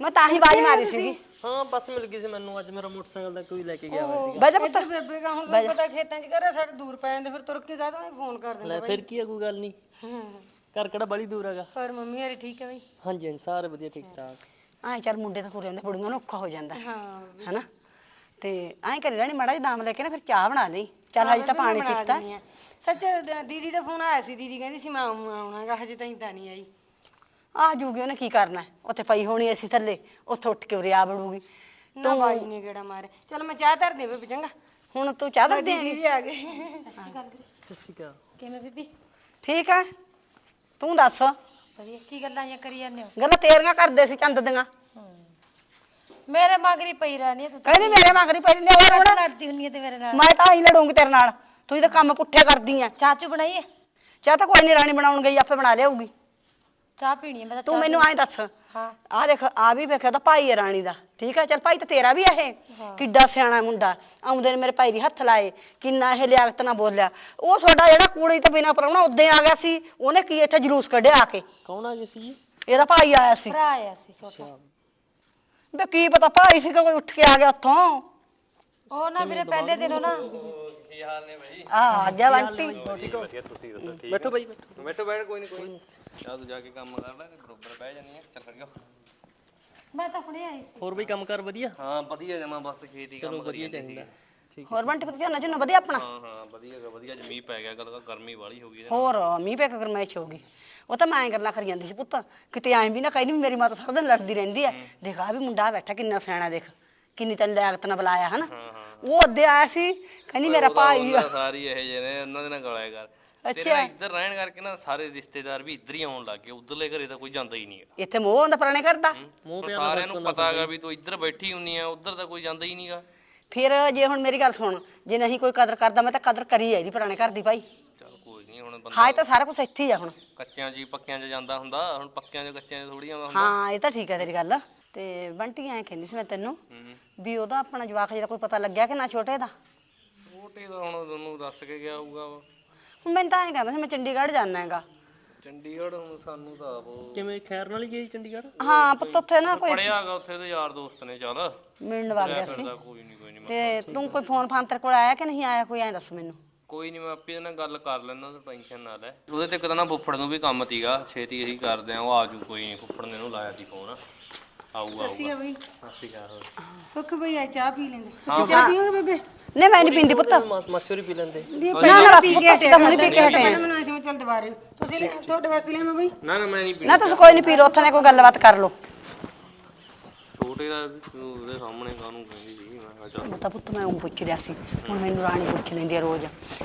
ਮੈਂ ਤਾਂ ਹੀ ਬਾਜੀ ਮਾਰੀ ਸੀਗੀ। ਹਾਂ ਬੱਸ ਮਿਲ ਗਈ ਸੀ ਮੈਨੂੰ। ਅੱਜ ਮੇਰਾ ਮੋਟਰਸਾਈਕਲ ਦਾ ਕੋਈ ਲੈ ਕੇ ਗਿਆ ਹੋਇਆ ਬਹਿ ਜਾ ਪੁੱਤ। ਬੇਬੇ ਕਾ ਹੁਣ ਤੁਹਾਨੂੰ ਪਤਾ ਖੇਤਾਂ 'ਚ ਕਰੇ ਸਾਡੇ ਦੂਰ ਪੈ ਜਾਂਦੇ ਫਿਰ ਤੁਰ ਕੇ ਗਾ ਤਾਂ ਫੋਨ ਕਰ ਸੀ ਲੈ ਫਿਰ ਕੀ ਆ ਕੋਈ ਗੱਲ ਨਹੀਂ। ਘਰ ਕਿਹੜਾ ਬੜੀ ਦੂਰ ਹੈਗਾ? ਪਰ ਮੰਮੀ ਹਰੀ ਠੀਕ ਹੈ ਬਈ? ਹਾਂਜੀ ਹਾਂਜੀ ਸਾਰੇ ਵਧੀਆ ਠੀਕ ਠਾਕ। ਐਂ ਚੱਲ ਮੁੰਡੇ ਤਾਂ ਤੁਰੇ ਹੁੰਦੇ ਕੁੜੀਆਂ ਨੂੰ ਔਖਾ ਹੋ ਜਾਂਦਾ। ਹਾਂ। ਹਨਾ? ਤੇ ਐਂ ਕਰੀ ਰਾਣੀ ਮਾੜਾ ਜਿਹਾ ਦਾਮ ਲੈ ਕੇ ਨਾ ਫਿਰ ਚਾਹ ਬਣਾ ਲਈ। ਚੱਲ ਹਜੇ ਤਾਂ ਪਾਣੀ ਪੀਤਾ। ਸੱਚ ਦ- ਦੀਦੀ ਦਾ ਫੋਨ ਆਇਆ ਸੀ ਦੀਦੀ ਕਹਿੰਦੀ ਸੀ ਮੈਂ ਆਉਂ- ਆਉਣਾਗਾ ਹਜੇ ਤਾਈਂ ਤਾਂ ਨਹੀਂ ਆਈ। ਆ ਜੂਗੀ ਉਹਨੇ ਕੀ ਕਰਨਾ ਹੈ? ਉੱਥੇ ਪਈ ਹੋਣੀ ਅਸੀਂ ਥੱਲੇ ਉੱਥੇ ਉੱਠ ਕੇ ਉਰੇ ਆ ਵੜੂਗੀ। ਨਾ ਬਾਈ ਨੇ ਕਿਹੜਾ ਮਾਰੇ ਚਲ ਮੈਂ ਚਾਹ ਧਰ ਦੇ ਬੇਬੇ ਚੰਗਾ? ਹੁਣ ਤੂੰ ਚਾਹ ਦਿੰਦੀ ਦੀਦੀ ਵੀ ਆ ਗਏ ਸਤਿ ਸ਼੍ਰੀ ਅਕਾਲ। ਕਿਵੇਂ ਬੀਬੀ? ਠੀਕ ਹੈ ਤੂੰ ਦੱਸ। ਵਧੀਆ ਕੀ ਗੱਲਾਂ ਜਾਂ ਕਰੀ ਜਾਂਦੇ ਹੋ? ਗੱਲਾਂ ਤੇਰੀਆਂ ਕਰਦੇ ਸੀ ਚੰਦ ਦੀਆਂ। ਮੇਰੇ ਮਗਰੀ ਪਈ ਰਹਿਣੀ ਤੂੰ ਕਹਿੰਦੀ ਮੇਰੇ ਮਗਰੀ ਪਈ ਨੇ ਹੋਰ ਹੁਣ? ਲੜਦੀ ਹੁੰਨੀ ਹੈ ਤੇ ਮੇਰੇ ਨਾਲ। ਮੈਂ ਤਾਂ ਹੀ ਲੜੂੰਗੀ ਤੇਰੇ ਨਾਲ। ਤੂੰ ਹੀ ਤਾਂ ਕੰਮ ਪੁੱਠੇ ਕਰਦੀ ਆ। ਚਾਚੂ ਬਣਾਈਏ ਚਾਹ ਤਾਂ ਕੋਈ ਨਹੀਂ ਰਾਣੀ ਬਣਾਉਣ ਗਈ ਆਪੇ ਬਣਾ ਲਿਆਊਗੀ। ਚਾਹ ਪੀਣੀ ਹੈ ਮੈਂ ਤਾਂ ਤੂੰ ਮੈਨੂੰ ਐਂ ਦੱਸ। ਹਾਂ। ਆ ਦੇਖ ਆ ਵੀ ਵੇਖਿਆ ਤਾਂ ਭਾਈ ਹੈ ਰਾਣੀ ਦਾ। ਠੀਕ ਹੈ ਚੱਲ ਭਾਈ ਤਾਂ ਤੇਰਾ ਵੀ ਇਹ। ਕਿੱਡਾ ਸਿਆਣਾ ਮੁੰਡਾ। ਆਉਂਦੇ ਨੇ ਮੇਰੇ ਭਾਈ ਦੀ ਹੱਥ ਲਾਏ। ਕਿੰਨਾ ਇਹ ਲਿਆਕਤ ਨਾਲ ਬੋਲਿਆ। ਉਹ ਤੁਹਾਡਾ ਜਿਹੜਾ ਕੂੜੀ ਤੋਂ ਬਿਨਾ ਪਰਾਉਣਾ ਉਦੋਂ ਆ ਗਿਆ ਸੀ ਉਹਨੇ ਕੀ ਇੱਥੇ ਜਲੂਸ ਕੱਢਿਆ ਆ ਕੇ? ਕੌਣ ਆ ਗਏ ਸੀ ਜੀ? ਇਹਦਾ ਭਾਈ ਆਇਆ ਸੀ। ਭਰਾ ਆਇਆ ਸੀ ਛੋਟਾ। ਬੇ ਕੀ ਪਤਾ ਭਾਈ ਸੀ ਕਿ ਕੋਈ ਉੱਠ ਕੇ ਆ ਗਿਆ ਉੱਥੋਂ? ਉਹ ਨਾ ਮੇਰੇ ਪਹਿਲੇ ਦਿਨੋਂ ਨਾ ਆ ਆ ਗਿਆ ਬੰਟੀ ਬੈਠੋ ਬਾਈ ਬੈਠੋ। ਬੈਠੋ ਬੈਠ ਕੋਈ ਨਹੀਂ ਕੋਈ ਚੱਲ ਤੂੰ ਜਾ ਕੇ ਕੰਮ ਕਰ ਲੈ ਤੇ ਬਰੋਬਰ ਬਹਿ ਜਾਨੀ ਆ ਚੱਲ ਖੜਿਓ ਮੈਂ ਤਾਂ ਹੁਣੇ ਆਈ ਸੀ। ਹੋਰ ਬਈ ਕੰਮ ਕਰ ਵਧੀਆ? ਹਾਂ ਵਧੀਆ ਜਮਾ ਬਸ ਖੇਤੀ ਕੰਮ ਚਲੋ ਕਰੀ ਵਧੀਆ ਜਾਂਦੇ ਚਾਹੀਦਾ। ਠੀਕ ਹੋਰ ਬੰਟੀ ਪੁੱਤ ਝੋਨਾ ਝੋਨਾ ਵਧੀਆ ਆਪਣਾ? ਹਾਂ ਹਾਂ ਵਧੀਆ ਗਾ, ਵਧੀਆ ਜਮੀ ਪੈ ਗਿਆ ਗੱਲ ਗਰਮੀ ਵਾਲੀ ਹੋ ਗਈ ਹੋਰ ਮੀਂਹ ਪੈ ਕੇ ਗਰਮੈਸ਼ ਹੋ ਗਈ। ਉਹ ਤਾਂ ਮੈਂ ਐਂ ਗੱਲਾਂ ਕਰੀ ਜਾਂਦੀ ਸੀ ਪੁੱਤ ਕਿਤੇ ਐਂ ਵੀ ਨਾ ਕਹਿੰਦੀ ਮੇਰੀ ਮਾਂ ਤਾਂ ਸਾਰਾ ਦਿਨ ਲੜਦੀ ਰਹਿੰਦੀ ਐ ਦੇਖ ਆ ਵੀ ਮੁੰਡਾ ਬੈਠਾ ਕਿੰਨਾ ਸਿਆਣਾ ਦੇਖ ਕਿੰਨੀ ਤੈਨੂੰ ਲਿਆਕਤ ਨਾਲ ਬੁਲਾਇਆ ਹਨਾ। ਉਹ ਅੱਦੇ ਆਇਆ ਸੀ ਕਹਿੰਦੀ ਮੇਰਾ ਭਾਈ ਆ। ਸਾਰੀ ਇਹ ਜਿਹੇ ਨੇ ਉਹਨਾਂ ਦੇ ਨਾਲ ਗਲਾਇਆ ਕਰ। ਤੇਰੇ ਅੱਛਾ। ਨਾਲ ਇੱਧਰ ਰਹਿਣ ਕਰਕੇ ਨਾ ਸਾਰੇ ਰਿਸ਼ਤੇਦਾਰ ਵੀ ਇੱਧਰ ਹੀ ਆਉਣ ਲੱਗ ਗਏ ਉਧਰਲੇ ਘਰੇ ਤਾਂ ਕੋਈ ਜਾਂਦਾ ਹੀ ਨਹੀਂ ਇੱਥੇ ਮੋਹ ਹੁੰਦਾ ਪੁਰਾਣੇ ਕਰਦਾ ਮੂੰਹ ਹੁਣ ਸਾਰਿਆਂ ਨੂੰ ਪਤਾ ਹੈਗਾ ਵੀ ਤੂੰ ਇੱਧਰ ਬੈਠੀ ਹੁੰਨੀ ਆ ਉਧਰ ਤਾਂ ਕੋਈ ਜਾਂਦਾ ਹੀ ਨਹੀਂਗਾ ਫਿਰ ਜੇ ਹੁਣ ਮੇਰੀ ਗੱਲ ਸੁਣ ਜੇ ਨਹੀਂ ਕੋਈ ਕਦਰ ਕਰਦਾ ਮੈਂ ਤਾਂ ਕਦਰ ਕਰੀ ਆ ਇਹਦੀ ਪੁਰਾਣੇ ਘਰ ਦੀ ਭਾਈ। ਚਲ ਕੋਈ ਨਹੀਂ ਹੁਣ ਬੰਦਾ ਹਾਂ ਇਹ ਤਾਂ ਸਾਰਾ ਕੁਝ ਇੱਥੇ ਹੀ ਆ ਹੁਣ। ਕੱਚਿਆਂ ਹੀ ਪੱਕਿਆਂ 'ਚ ਜਾਂਦਾ ਹੁੰਦਾ ਹੁਣ ਪੱਕਿਆਂ 'ਚ ਕੱਚਿਆਂ 'ਚ ਥੋੜੀ ਆਉਂਦਾ ਹੁੰਦਾ। ਹਾਂ ਇਹ ਤਾਂ ਠੀਕ ਹੈ ਤੇਰੀ ਗੱਲ। ਤੇ ਬੰਟੀ ਐਂ ਕਹਿੰਦੀ ਸੀ ਮੈਂ ਤੈਨੂੰ ਵੀ ਉਹਦਾ ਆਪਣਾ ਜਵਾਕ ਜਿਹੜਾ ਕੋਈ ਪਤਾ ਲੱਗਿਆ ਕਿ ਨਾ ਛੋਟੇ ਦਾ? ਛੋਟੇ ਦਾ ਹੁਣ ਤੁਹਾਨੂੰ ਦੱਸ ਕੇ ਗਿਆ ਹੋਊਗਾ ਵਾ। ਹੁਣ ਮੈਨੂੰ ਤਾਂ ਐਂ ਕਹਿੰਦਾ ਸੀ ਮੈਂ ਚੰਡੀਗੜ੍ਹ ਜਾਣਾ ਹੈਗਾ। ਚੰਡੀਗੜ੍ਹ ਹੁਣ ਸਾਨੂੰ ਤਾਂ ਆਪ ਉਹ ਕਿਵੇਂ ਖੈਰ ਨਾਲ ਹੀ ਗਈ ਚੰਡੀਗੜ੍ਹ? ਹਾਂ ਪੁੱਤ ਉੱਥੇ ਨਾ ਕੋਈ ਪੜਿਆ ਹੈਗਾ ਉੱਥੇ ਦੇ ਯਾਰ ਦੋਸਤ ਨੇ ਚੱਲ। ਮਿਲਣ ਵਗ ਗਿਆ ਸੀ ਕੋਈ ਨਹੀਂ ਕੋਈ ਨਹੀਂ ਤੇ ਤੂੰ ਕੋਈ ਫੋਨ ਫਾਨ ਤੇਰੇ ਕੋਲ ਆਇਆ ਕਿ ਨਹੀਂ ਆਇਆ ਕੋਈ ਐਂ ਦੱਸ ਮੈਨੂੰ? ਕੋਈ ਨਹੀਂ ਮੈਂ ਆਪੇ ਨਾਲ ਗੱਲ ਕਰ ਲੈਣਾ ਤੂੰ ਟੈਨਸ਼ਨ ਨਾ ਲੈ ਉਹਦੇ ਤੇ ਇੱਕ ਤਾਂ ਨਾ ਫੁੱਫੜ ਨੂੰ ਵੀ ਕੰਮ ਤੀਗਾ ਛੇਤੀ ਅਸੀਂ ਕਰਦੇ ਆ ਉਹ ਆਜੂ ਕੋਈ ਨਹੀਂ ਫੁੱਫੜ ਨੇ ਇਹਨੂੰ ਲਾਇਆ ਸੀ ਫੋਨ ਆਊਗਾ ਆਊਗਾ। ਬਈ। ਸਸੀ ਕਾ ਸੁੱਖ ਬਈ ਆ ਚਾਹ ਪੀ ਲੈਂਦੇ। ਤੁਸੀਂ ਚਾਹ ਪੀਓਗੇ ਬੇਬੇ? ਨਹੀਂ ਮੈਂ ਨਹੀਂ ਪੀਂਦੀ ਪੁੱਤ। ਮਾਸੂਰੀ ਪੀ ਲੈਂਦੇ। ਨਾ ਨਾ ਬਸ ਪੁੱਤ ਅਸੀਂ ਤਾਂ ਹੁਣੇ ਪੀ ਕੇ ਹਟੇ ਆਂ ਮੈਨੂੰ ਐਸੇ ਚੱਲ ਦੁਬਾਰੇ। ਤੁਸੀਂ ਲੈ- ਤੁਹਾਡੇ ਵਾਸਤੇ ਲਿਆ ਮੈਂ ਬਈ? ਨਾ ਨਾ ਮੈਂ ਨਹੀਂ ਪੀਣਾ ਨਾ ਤੁਸੀਂ ਕੋਈ ਨਹੀਂ ਪੀ ਲਓ ਉੱਥੇ ਨੇ ਕੋਈ ਗੱਲਬਾਤ ਕਰ ਲਓ। ਛੋਟੇ ਦਾ ਉਹਦੇ ਸਾਹਮਣੇ ਕਾਹਨੂੰ ਕਹਿੰਦੀ ਸੀ? ਉਹ ਤਾਂ ਪੁੱਤ ਮੈਂ ਉਹ ਪੁੱਛ ਰਿਆ ਸੀ ਹੁਣ ਮੈਨੂੰ ਰਾਣੀ ਪੁੱਛ ਲੈਂਦੀ ਆ ਰੋਜ਼।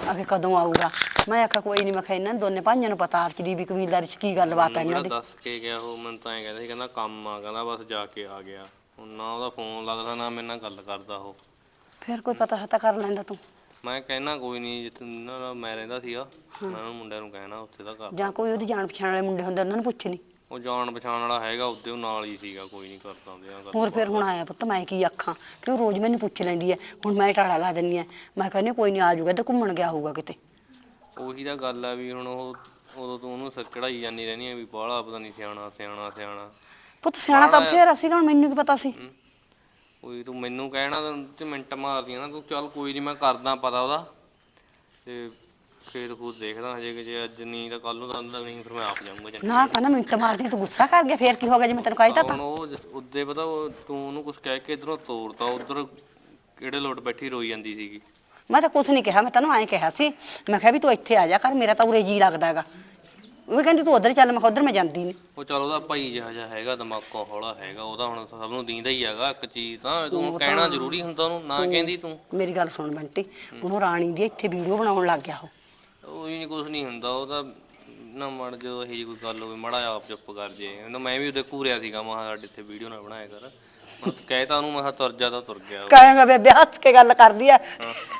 ਆਖੇ ਕਦੋਂ ਆਊਗਾ? ਮੈਂ ਆਖਿਆ ਕੋਈ ਨਹੀਂ ਮੈਂ ਕਿਹਾ ਇਹਨਾਂ ਦੋਨੇ ਭਾਈਆਂ ਨੂੰ ਪਤਾ ਆਪ ਚ ਦੀ ਵੀ ਕਬੀਲਦਾਰੀ ਚ ਕੀ ਗੱਲਬਾਤ ਆ ਇਹਨਾਂ ਦੀ। ਦੱਸ ਕੇ ਗਿਆ ਉਹ ਮੈਨੂੰ ਤਾਂ ਐਂ ਕਹਿੰਦਾ ਸੀ ਕਹਿੰਦਾ ਕੰਮ ਆ ਕਹਿੰਦਾ ਬਸ ਜਾ ਕੇ ਆ ਗਿਆ। ਹੁਣ ਨਾ ਉਹਦਾ ਫੋਨ ਲੱਗਦਾ ਨਾ ਮੇਰੇ ਨਾਲ ਗੱਲ ਕਰਦਾ ਉਹ। ਫਿਰ ਕੋਈ ਪਤਾ ਹਤਾ ਕਰ ਲੈਂਦਾ ਤੂੰ? ਮੈਂ ਕਹਿਣਾ ਕੋਈ ਨਹੀਂ ਜਿੱਥੇ ਨਾ ਮੈਂ ਰਹਿੰਦਾ ਸੀਗਾ ਮੈਂ ਉਹਨੂੰ ਮੁੰਡਿਆਂ ਨੂੰ ਕਹਿਣਾ ਉੱਥੇ ਦਾ ਕਰ ਜਾਂ ਕੋਈ ਉਹਦੀ ਜਾਣ ਪਛਾਣ ਵਾਲੇ ਮੁੰਡੇ ਹੁੰਦੇ ਉਹਨਾਂ ਨੂੰ ਪੁੱਛ ਲਈ ਉਹ ਜਾਣ ਪਛਾਣ ਵਾਲਾ ਹੈਗਾ ਉੱਤੇ ਉਹ ਨਾਲ ਹੀ ਸੀਗਾ ਕੋਈ ਨਹੀਂ ਕਰਦਾ ਨਾਲ ਗੱਲ ਹੋਰ ਫਿਰ ਹੁਣ ਆਇਆ ਪੁੱਤ ਮੈਂ ਕੀ ਆਖਾਂ? ਕਿ ਉਹ ਰੋਜ਼ ਮੈਨੂੰ ਪੁੱਛ ਲੈਂਦੀ ਐ? ਹੁਣ ਮੈਂ ਟਾਲਾ ਲਾ ਦਿੰਨੀ ਐ। ਮੈਂ ਕਹਿੰਦੀ ਕੋਈ ਨਹੀਂ ਆ ਜਾਊਗਾ ਇੱਧਰ ਘੁੰਮਣ ਗਿਆ ਹੋਊਗਾ ਕਿਤੇ। ਉਹੀ ਤਾਂ ਗੱਲ ਆ ਵੀ ਹੁਣ ਉਹ ਉਦੋਂ ਤੂੰ ਉਹਨੂੰ ਸਿਰ ਚੜਾਈ ਜਾਂਦੀ ਰਹਿੰਦੀ ਆ ਵੀ ਬਾਹਲਾ ਪਤਾ ਨਹੀਂ ਸਿਆਣਾ ਸਿਆਣਾ ਸਿਆਣਾ। ਪੁੱਤ ਸਿਆਣਾ ਤਾਂ ਬਥੇਰਾ ਸੀਗਾ ਹੁਣ ਮੈਨੂੰ ਕੀ ਪਤਾ ਸੀ? ਕੋਈ ਤੂੰ ਮੈਨੂੰ ਕਹਿਣਾ ਤਾਂ ਤੇ ਮਿੰਟ ਮਾਰਦੀਆਂ ਨਾ ਤੂੰ ਚੱਲ ਕੋਈ ਨਹੀਂ ਮੈਂ ਕਰਦਾ ਪਤਾ ਉਹਦਾ। ਤੇ ਖੇਤ ਖੂਤ ਦੇਖਦਾ ਹਜੇ ਕਿ ਜੇ ਅੱਜ ਨਹੀਂ ਤਾਂ ਕੱਲ ਨੂੰ ਤਾਂ ਅੰਦਰ ਨਹੀਂ ਫਿਰ ਮੈਂ ਆਪ ਜਾਊਂਗਾ ਚੰਡੀਗੜ੍ਹ। ਨਾ ਕਹਿੰਦਾ ਮਿੰਟ ਮਾਰਦੀ ਤੂੰ ਗੁੱਸਾ ਕਰ ਗਿਆ ਫੇਰ ਕੀ ਹੋ ਗਿਆ ਜੇ ਮੈਂ ਤੈਨੂੰ ਕਹਿਤਾ ਤਾਂ? ਹੁਣ ਉਹ ਜ- ਉੱਦੇ ਪਤਾ ਉਹ ਤੂੰ ਉਹਨੂੰ ਕੁਝ ਕਹਿ ਕੇ ਇਧਰੋਂ ਤੋੜਤਾ ਉਧਰ ਕਿਹੜੇ ਲੋਟ ਬੈਠੀ ਰੋਈ ਜਾਂਦੀ ਸੀਗੀ। ਮੈਂ ਤਾਂ ਕੁਝ ਨਹੀਂ ਕਿਹਾ ਮੈਂ ਤੈਨੂੰ ਐਂ ਕਿਹਾ ਸੀ ਮੈਂ ਕਿਹਾ ਵੀ ਤੂੰ ਇੱਥੇ ਆ ਜਾ ਕਰ ਮੇਰਾ ਤਾਂ ਉਰੇ ਜੀ ਲੱਗਦਾ ਹੈਗਾ। ਉਹ ਵੀ ਕਹਿੰਦੀ ਤੂੰ ਉਧਰ ਚੱਲ ਮੈਂ ਕਿਹਾ ਉਧਰ ਮੈਂ ਜਾਂਦੀ ਨਹੀਂ ਉਹ ਚੱਲ ਉਹਦਾ ਭਾਈ ਜਿਹਾ ਜਿਹਾ ਹੈਗਾ ਦਿਮਾਗੋਂ ਹੌਲਾ ਹੈਗਾ ਉਹਦਾ ਹੁਣ ਸਭ ਨੂੰ ਦੀਂਦਾ ਹੀ ਹੈਗਾ ਇੱਕ ਚੀਜ਼ ਤਾਂ ਤੂੰ ਕਹਿਣਾ ਜ਼ਰੂਰੀ ਹੁੰਦਾ ਉਹਨੂੰ ਨਾ ਕਹਿੰਦੀ ਤੂੰ। ਮੇਰੀ ਗੱਲ ਸੁਣ ਬੰਟੀ ਉਹਨੂੰ ਰਾਣੀ ਦੀ ਇੱਥੇ ਵੀਡੀਓ ਬਣਾਉਣ ਲੱਗ ਗਿਆ ਉਹ। ਉਹ ਹੀ ਕੁਝ ਨਹੀਂ ਹੁੰਦਾ ਉਹ ਤਾਂ ਨਾ ਮੜ ਜੋ ਇਹੀ ਜਿਹੀ ਕੋਈ ਗੱਲ ਹੋਵੇ ਮੜਾ ਆਪ ਚੁੱਪ ਕਰ ਜੇ ਇਹਨੂੰ ਮੈਂ ਵੀ ਉਹਦੇ ਘੂਰਿਆ ਸੀਗਾ ਮੈਂ ਕਿਹਾ ਸਾਡੇ ਇੱਥੇ ਵੀਡੀਓ ਨਾ ਬਣਾਇਆ ਕਰ। ਹੁਣ ਕਹਿਤਾ ਉਹਨੂੰ ਮੈਂ ਕਿਹਾ ਤੁਰ ਜਾ ਤਾਂ ਤੁਰ ਗਿਆ ਉਹ। ਕਹਾਂਗਾ ਬੇਬੇ ਹੱਸ ਕੇ ਗੱਲ ਕਰਦੀ ਆ।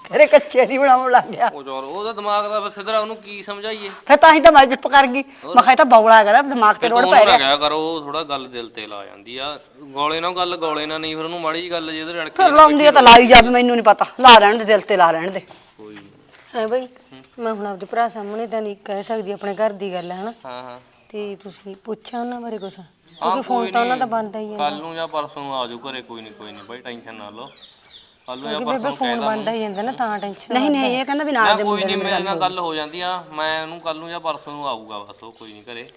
ਤੇਰੇ ਕੱਚੇ ਦੀ ਬਣਾਉਣ ਲੱਗ ਗਿਆ। ਉਹ ਉਹਦਾ ਦਿਮਾਗ ਦਾ ਸਿੱਧਰਾ ਉਹਨੂੰ ਕੀ ਸਮਝਾਈਏ? ਫਿਰ ਤਾਂ ਹੀ ਤਾਂ ਮੈਂ ਚੁੱਪ ਕਰ ਗਈ। ਮੈਂ ਕਿਹਾ ਇਹ ਤਾਂ ਬੌਲਾ ਹੈਗਾ ਇਹਦਾ ਦਿਮਾਗ ਤੇ ਫਿਰ ਰੋੜ ਪੈ ਉਹਨੂੰ ਨਾ ਰਿਹਾ ਕਰ ਉਹ ਥੋੜਾ ਗੱਲ ਦਿਲ ਤੇ ਲਾ ਜਾਂਦੀ ਆ। ਗੋਲੇ ਨਾਲ ਗੱਲ ਗੋਲੇ ਨਾਲ ਨਹੀਂ ਫਿਰ ਉਹਨੂੰ ਮਾੜੀ ਜੀ ਗੱਲ ਜੇ ਉਹਦੇ ਰੜਕੇ ਫਿਰ ਲਾਉਂਦੀ ਆ ਤਾਂ ਲਾਈ ਜਾਵੇ ਮੈਨੂੰ ਨਹੀਂ ਪਤਾ। ਲਾ ਲੈਣ ਦੇ ਦਿਲ ਤੇ ਲਾ ਲੈਣ ਦੇ। ਕੋਈ ਹੈ ਬਈ। ਮੈਂ ਹੁਣ ਆਪਦੇ ਭਰਾ ਸਾਹਮਣੇ ਤਾਂ ਨਹੀਂ ਕਹਿ ਸਕਦੀ ਆਪਣੇ ਘਰ ਦੀ ਗੱਲ ਹੈ ਹਨਾ ਹਾਂ ਹਾਂ। ਤੇ ਤੁਸੀਂ ਪੁੱਛਿਆ ਉਹਨਾਂ ਬਾਰੇ ਕੁਛ? ਹਾਂ, ਕਿਉਂਕਿ ਫੋਨ ਤਾਂ ਉਹਨਾਂ ਨੀ। ਦਾ ਬੰਦ ਹੀ ਹੈ ਕੱਲ ਨੂੰ ਜਾਂ ਪਰਸੋਂ ਨੂੰ ਆਜੋ ਘਰੇ ਕੋਈ ਨਹੀਂ ਕੋਈ ਨਹੀਂ। ਬਾਈ ਟੈਨਸ਼ਨ ਨਾ ਲਓ। ਕੱਲ ਨੂੰ ਜਾਂ ਕਿਉਂਕਿ ਪਰਸੋਂ ਬੇਬੇ ਨੂੰ ਫੋਨ ਕਹਿ ਬੰਦ ਹੀ ਜਾਂਦਾ ਨਾ ਤਾਂ ਟੈਨਸ਼ਨ ਨਹੀਂ ਨਹੀਂ ਇਹ ਕਹਿੰਦਾ ਵੀ ਨਾਲ ਨਾ ਦੇ ਕੋਈ ਮੁੰਡੇ ਨਹੀਂ ਨੂੰ ਮੇਰੇ ਨਾਲ ਗੱਲ ਹੋ ਜਾਂਦੀ ਆ। ਮੈਂ ਉਹਨੂੰ ਕੱਲ ਨੂੰ ਜਾਂ ਪਰਸੋਂ ਨੂੰ ਆਊਗਾ ਬਸ ਉਹ ਕੋਈ ਨਹੀਂ ਘਰੇ।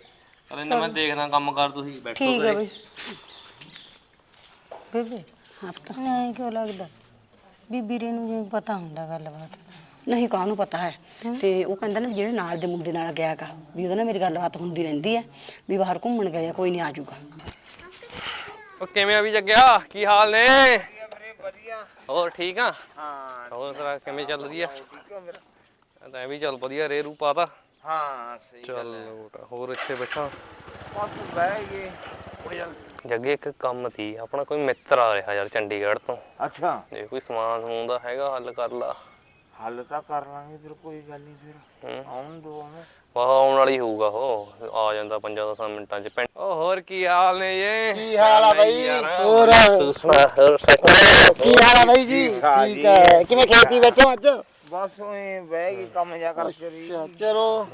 ਪਰ ਇਹਨਾਂ ਮੈਂ ਦੇਖਦਾ ਕੰਮ ਕਰ ਤੁਸੀਂ ਬੈਠੋ ਠੀਕ ਹੈ ਘਰੇ। ਬਈ। ਬੇਬੇ ਹਫ਼ਤਾ ਨਹੀਂ ਕਿਉਂ ਲੱਗਦਾ? ਵੀ ਵੀਰੇ ਨੂੰ ਜਿਵੇਂ ਪਤਾ ਹੁੰਦਾ ਗੱਲਬਾਤ। ਨਹੀਂ ਕਾਹਨੂੰ ਪਤਾ ਹੈ। ਤੇ ਉਹ ਕਹਿੰਦਾ ਨਾ ਵੀ ਜਿਹੜੇ ਨਾਲ ਦੇ ਮੁੰਡੇ ਨਾਲ ਗਿਆ ਗਾ ਵੀ ਉਹਦੇ ਨਾਲ ਮੇਰੀ ਗੱਲਬਾਤ ਹੁੰਦੀ ਰਹਿੰਦੀ ਹੈ ਵੀ ਬਾਹਰ ਘੁੰਮਣ ਗਏ ਆ, ਕੋਈ ਨਹੀਂ ਆ ਜਾਊਗਾ। ਉਹ ਕਿਵੇਂ ਆ ਵੀ ਜੱਗਿਆ? ਕੀ ਹਾਲ ਨੇ? ਵਧੀਆ ਹੋਰ ਠੀਕ ਆ? ਹਾਂ ਹੋਰ ਤੇਰਾ ਕਿਵੇਂ ਚੱਲਦੀ ਆ? ਤਾਂ ਐਵੇਂ ਚੱਲ ਵਧੀਆ ਰੇ ਰੂ ਪਾਤਾ ਹਾਂ ਸਹੀ ਚੱਲ ਲੋਟ ਆ। ਹੋਰ ਇੱਥੇ ਬੈਠਾ। ਬਸ ਬਹਿ ਗਏ। ਜੱਗੇ ਇੱਕ ਕੰਮ ਸੀ ਆਪਣਾ ਕੋਈ ਮਿੱਤਰ ਆ ਰਿਹਾ ਯਾਰ ਚੰਡੀਗੜ੍ਹ ਤੋਂ। ਅੱਛਾ। ਜੇ ਕੋਈ ਸਮਾਨ ਸਮੂਨ ਦਾ ਹੈਗਾ ਹੱਲ ਕਰ ਲਾ। ਹੱਲ ਤਾਂ ਕਰ ਲਾਂਗੇ ਫਿਰ ਕੋਈ ਗੱਲ ਨਹੀਂ ਫਿਰ। ਆਉਣ ਦੋ ਉਹਨੂੰ ਵਾਹ ਆਉਣ ਵਾਲੀ ਹੋਊਗਾ ਉਹ ਆ ਜਾਂਦਾ 5-10 ਮਿੰਟਾਂ ਚ ਪਿੰਡ। ਉਹ ਹੋਰ ਕੀ ਹਾਲ ਨੇ ਇਹ ਕੀ ਹਾਲ ਆ ਬਾਈ? ਹੋਰ? ਤੂੰ ਸੁਣਾ ਹੋਰ। ਕੀ ਹਾਲ ਆ ਬਾਈ ਜੀ? ਠੀਕ ਹੈ ਕਿਵੇਂ ਖੇਤੀ ਬੈਠੇ ਹੋ ਅੱਜ? ਬਸ ਉਹੇ ਬਹਿ ਗਏ ਕੰਮ ਜਾ ਕਰ ਚਰੀ ਚਲੋ।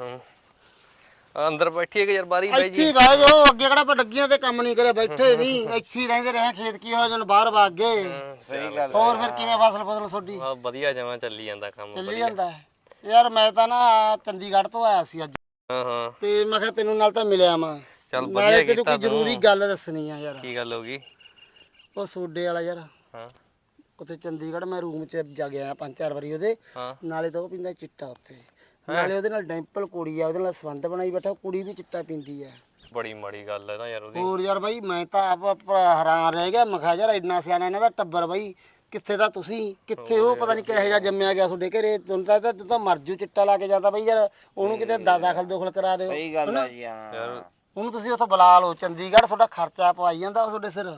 ਅੰਦਰ ਬੈਠੀਏ ਕਿ ਯਾਰ ਬਾਰੀ ਬੈ ਇੱਥੇ ਜੀ ਹੀ ਬਹਿ ਜਾਓ ਅੱਗੇ ਕਿਹੜਾ ਆਪਾਂ ਲੱਗੀਆਂ ਤੇ ਕੰਮ ਨਹੀਂ ਕਰਿਆ ਬੈਠੇ ਨਹੀਂ ਇੱਥੇ ਹੀ ਰਹਿੰਦੇ ਰਹੇ ਖੇਤ ਕੀ ਹੋਇਆ ਜਨ ਬਾਹਰ ਭਾਗ ਗਏ। ਸਹੀ ਗੱਲ ਹੋਰ ਫਿਰ ਕਿਵੇਂ ਫਸਲ ਫਸਲ ਤੁਹਾਡੀ ਆ ਵਧੀਆ ਜਮਾ ਚੱਲੀ ਜਾਂਦਾ ਕੰਮ ਚੱਲੀ ਵਧੀਆ। ਜਾਂਦਾ ਹੈ। ਯਾਰ ਮੈਂ ਤਾਂ ਨਾ ਚੰਡੀਗੜ੍ਹ ਤੋਂ ਆਇਆ ਸੀ ਅੱਜ। ਹਾਂ ਹਾਂ। ਤੇ ਮੈਂ ਕਿਹਾ ਤੈਨੂੰ ਨਾਲ ਤਾਂ ਮਿਲਿਆ ਮੈਂ ਚੱਲ ਵਧੀਆ ਨਾਲੇ ਤੈਨੂੰ ਕੀਤਾ ਕੋਈ ਜ਼ਰੂਰੀ। ਗੱਲ ਦੱਸਣੀ ਆ ਯਾਰ। ਕੀ ਗੱਲ ਹੋ ਗਈ? ਉਹ ਸੋਡੇ ਵਾਲਾ ਯਾਰ। ਹਾਂ। ਉੱਥੇ ਚੰਡੀਗੜ੍ਹ ਮੈਂ ਰੂਮ 'ਚ ਜਾ ਗਿਆ ਪੰਜ ਚਾਰ ਵਾਰੀ ਉਹਦੇ। ਹਾਂ। ਨਾਲੇ ਤਾਂ ਉਹ ਪੀਂਦਾ ਚਿੱਟਾ ਉੱਥੇ। ਨਾਲੇ ਉਹਦੇ ਨਾਲ ਡੈਂਪਲ ਕੁੜੀ ਆ ਉਹਦੇ ਨਾਲ ਸੰਬੰਧ ਬਣਾਈ ਬੈਠਾ ਉਹ ਕੁੜੀ ਵੀ ਚਿੱਟਾ ਪੀਂਦੀ ਆ। ਬੜੀ ਮਾੜੀ ਗੱਲ ਹੈ ਨਾ ਯਾਰ ਉਹਦੀ। ਹੋਰ ਯਾਰ ਬਾਈ ਮੈਂ ਤਾਂ ਆਪ ਆਪ ਹੈਰਾਨ ਰਹਿ ਗਿਆ ਮੈਂ ਕਿਹਾ ਯਾਰ ਇੰਨਾ ਸਿਆਣਾ ਇਹਨਾਂ ਦਾ ਟੱਬਰ ਬਾਈ ਕਿੱਥੇ ਦਾ ਤੁਸੀਂ? ਕਿੱਥੇ ਉਹ ਪਤਾ ਨਹੀਂ ਕਿਹੋ ਜਿਹਾ ਜੰਮਿਆ ਗਿਆ ਤੁਹਾਡੇ ਘਰੇ ਤੁਹਾਨੂੰ ਤਾਂ ਤੂੰ ਤਾਂ ਮਰ ਜੂ ਚਿੱਟਾ ਲਾ ਕੇ ਜਾਂਦਾ ਬਾਈ ਯਾਰ ਉਹਨੂੰ ਕਿਤੇ ਦਾ ਦਾਖਲ ਦੋਖਲ ਕਰਾ ਦਿਓ ਸਹੀ ਗੱਲ ਹੈ ਜੀ ਯਾਰ ਉਹਨੂੰ ਤੁਸੀਂ ਉੱਥੇ ਬੁਲਾ ਲਓ ਚੰਡੀਗੜ੍ਹ ਤੁਹਾਡਾ ਖਰਚਾ ਪਵਾਈ ਜਾਂਦਾ ਉਹ ਤੁਹਾਡੇ ਸਿਰ।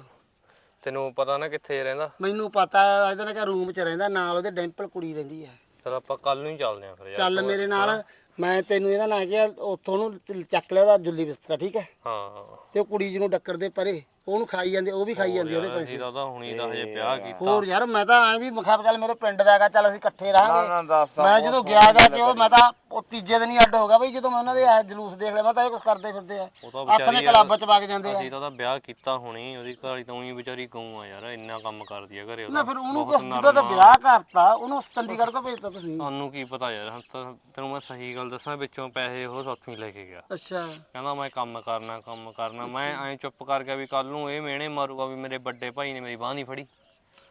ਤੈਨੂੰ ਪਤਾ ਨਾ ਕਿੱਥੇ ਰਹਿੰਦਾ। ਮੈਨੂੰ ਪਤਾ ਹੈ ਇਹਦੇ ਨਾਲ ਕਿ ਰੂਮ 'ਚ ਰਹਿੰਦਾ ਨਾਲ ਉਹਦੇ ਡੈਂਪਲ ਕੁੜੀ ਰਹਿੰਦੀ ਹੈ ਚਲ ਆਪਾਂ ਕੱਲ ਨੂੰ ਹੀ ਚੱਲਦੇ ਆਂ ਫਿਰ ਯਾਰ। ਚੱਲ ਮੇਰੇ ਨਾਲ ਮੈਂ ਤੈਨੂੰ ਇਹਦਾ ਨਾਂ ਕਿਹਾ ਉੱਥੋਂ ਨੂੰ ਚੱਕ ਲਿਆ ਉਹਦਾ ਜੁੱਲੀ ਬਿਸਤਰਾ ਠੀਕ ਹੈ? ਹਾਂ। ਤੇ ਉਹ ਕੁੜੀ ਜਿਹਨੂੰ ਡੱਕਰ ਦੇ ਪਰੇ ਉਹਨੂੰ ਖਾਈ ਜਾਂਦੇ ਉਹ ਵੀ ਖਾਈ ਜਾਂਦੀ ਉਹਦੇ ਪੈਸੇ। ਅਸੀਂ ਤਾਂ ਉਹਦਾ ਹੁਣੀ ਦਾ ਹਜੇ ਵਿਆਹ ਕੀਤਾ। ਹੋਰ ਯਾਰ ਮੈਂ ਤਾਂ ਐਂ ਵੀ ਮਖਾ ਚੱਲ ਮੇਰੇ ਪਿੰਡ ਦਾ ਹੈਗਾ ਚੱਲ ਅਸੀਂ ਇਕੱਠੇ ਰਹਾਂਗੇ। ਮੈਂ ਜਦੋਂ ਗਿਆ ਜਾ ਕੇ ਉਹ ਮੈਂ ਤਾਂ ਉਹ ਤੀਜੇ ਦਿਨ ਹੀ ਅੱਡ ਹੋ ਗਿਆ ਬਈ ਜਦੋਂ ਮੈਂ ਉਹਨਾਂ ਦੇ ਇਹ ਜਲੂਸ ਦੇਖ ਲਿਆ ਮੈਂ ਤਾਂ ਇਹ ਕੁਝ ਕਰਦੇ ਫਿਰਦੇ ਆ। ਉਹ ਤਾਂ ਹੱਥ ਨੇ ਵਿਚਾਰੀ ਕਲੱਬ ਚ ਵਗ ਜਾਂਦੇ ਆ। ਅਸੀਂ ਤਾਂ ਉਹਦਾ ਵਿਆਹ ਕੀਤਾ ਹੁਣੀ ਉਹਦੀ ਘਰ ਤਾਂ ਉਹੀ ਵਿਚਾਰੀ ਗਊ ਆ ਯਾਰ ਇੰਨਾ ਕੰਮ ਕਰਦੀ ਆ ਘਰੇ ਨਾ ਉਹਦਾ ਫਿਰ ਉਹਨੂੰ ਕੁਛ ਜਦੋਂ ਤਾਂ ਵਿਆਹ ਕਰਤਾ ਉਹਨੂੰ ਚੰਡੀਗੜ੍ਹ ਤੋਂ ਭੇਜਤਾ ਤੁਸੀਂ? ਤੁਹਾਨੂੰ ਕੀ ਪਤਾ ਯਾਰ ਹੁਣ ਤਾਂ ਤੈਨੂੰ ਮੈਂ ਸਹੀ ਗੱਲ ਦੱਸਾਂ ਵਿੱਚੋਂ ਪੈਸੇ ਉਹ ਸਾਥੋਂ ਹੀ ਲੈ ਕੇ ਗਿਆ। ਅੱਛਾ। ਕਹਿੰਦਾ ਮੈਂ ਕੰਮ ਕਰਨਾ ਕੰਮ ਕਰਨਾ ਮੈਂ ਐਂ ਚੁੱਪ ਕਰ ਗਿਆ ਵੀ ਕੱਲ ਨੂੰ ਇਹ ਮਿਹਣੇ ਮਾਰੂਗਾ ਵੀ ਮੇਰੇ ਵੱਡੇ ਭਾਈ ਨੇ ਮੇਰੀ ਬਾਹ ਨਹੀਂ ਫੜੀ।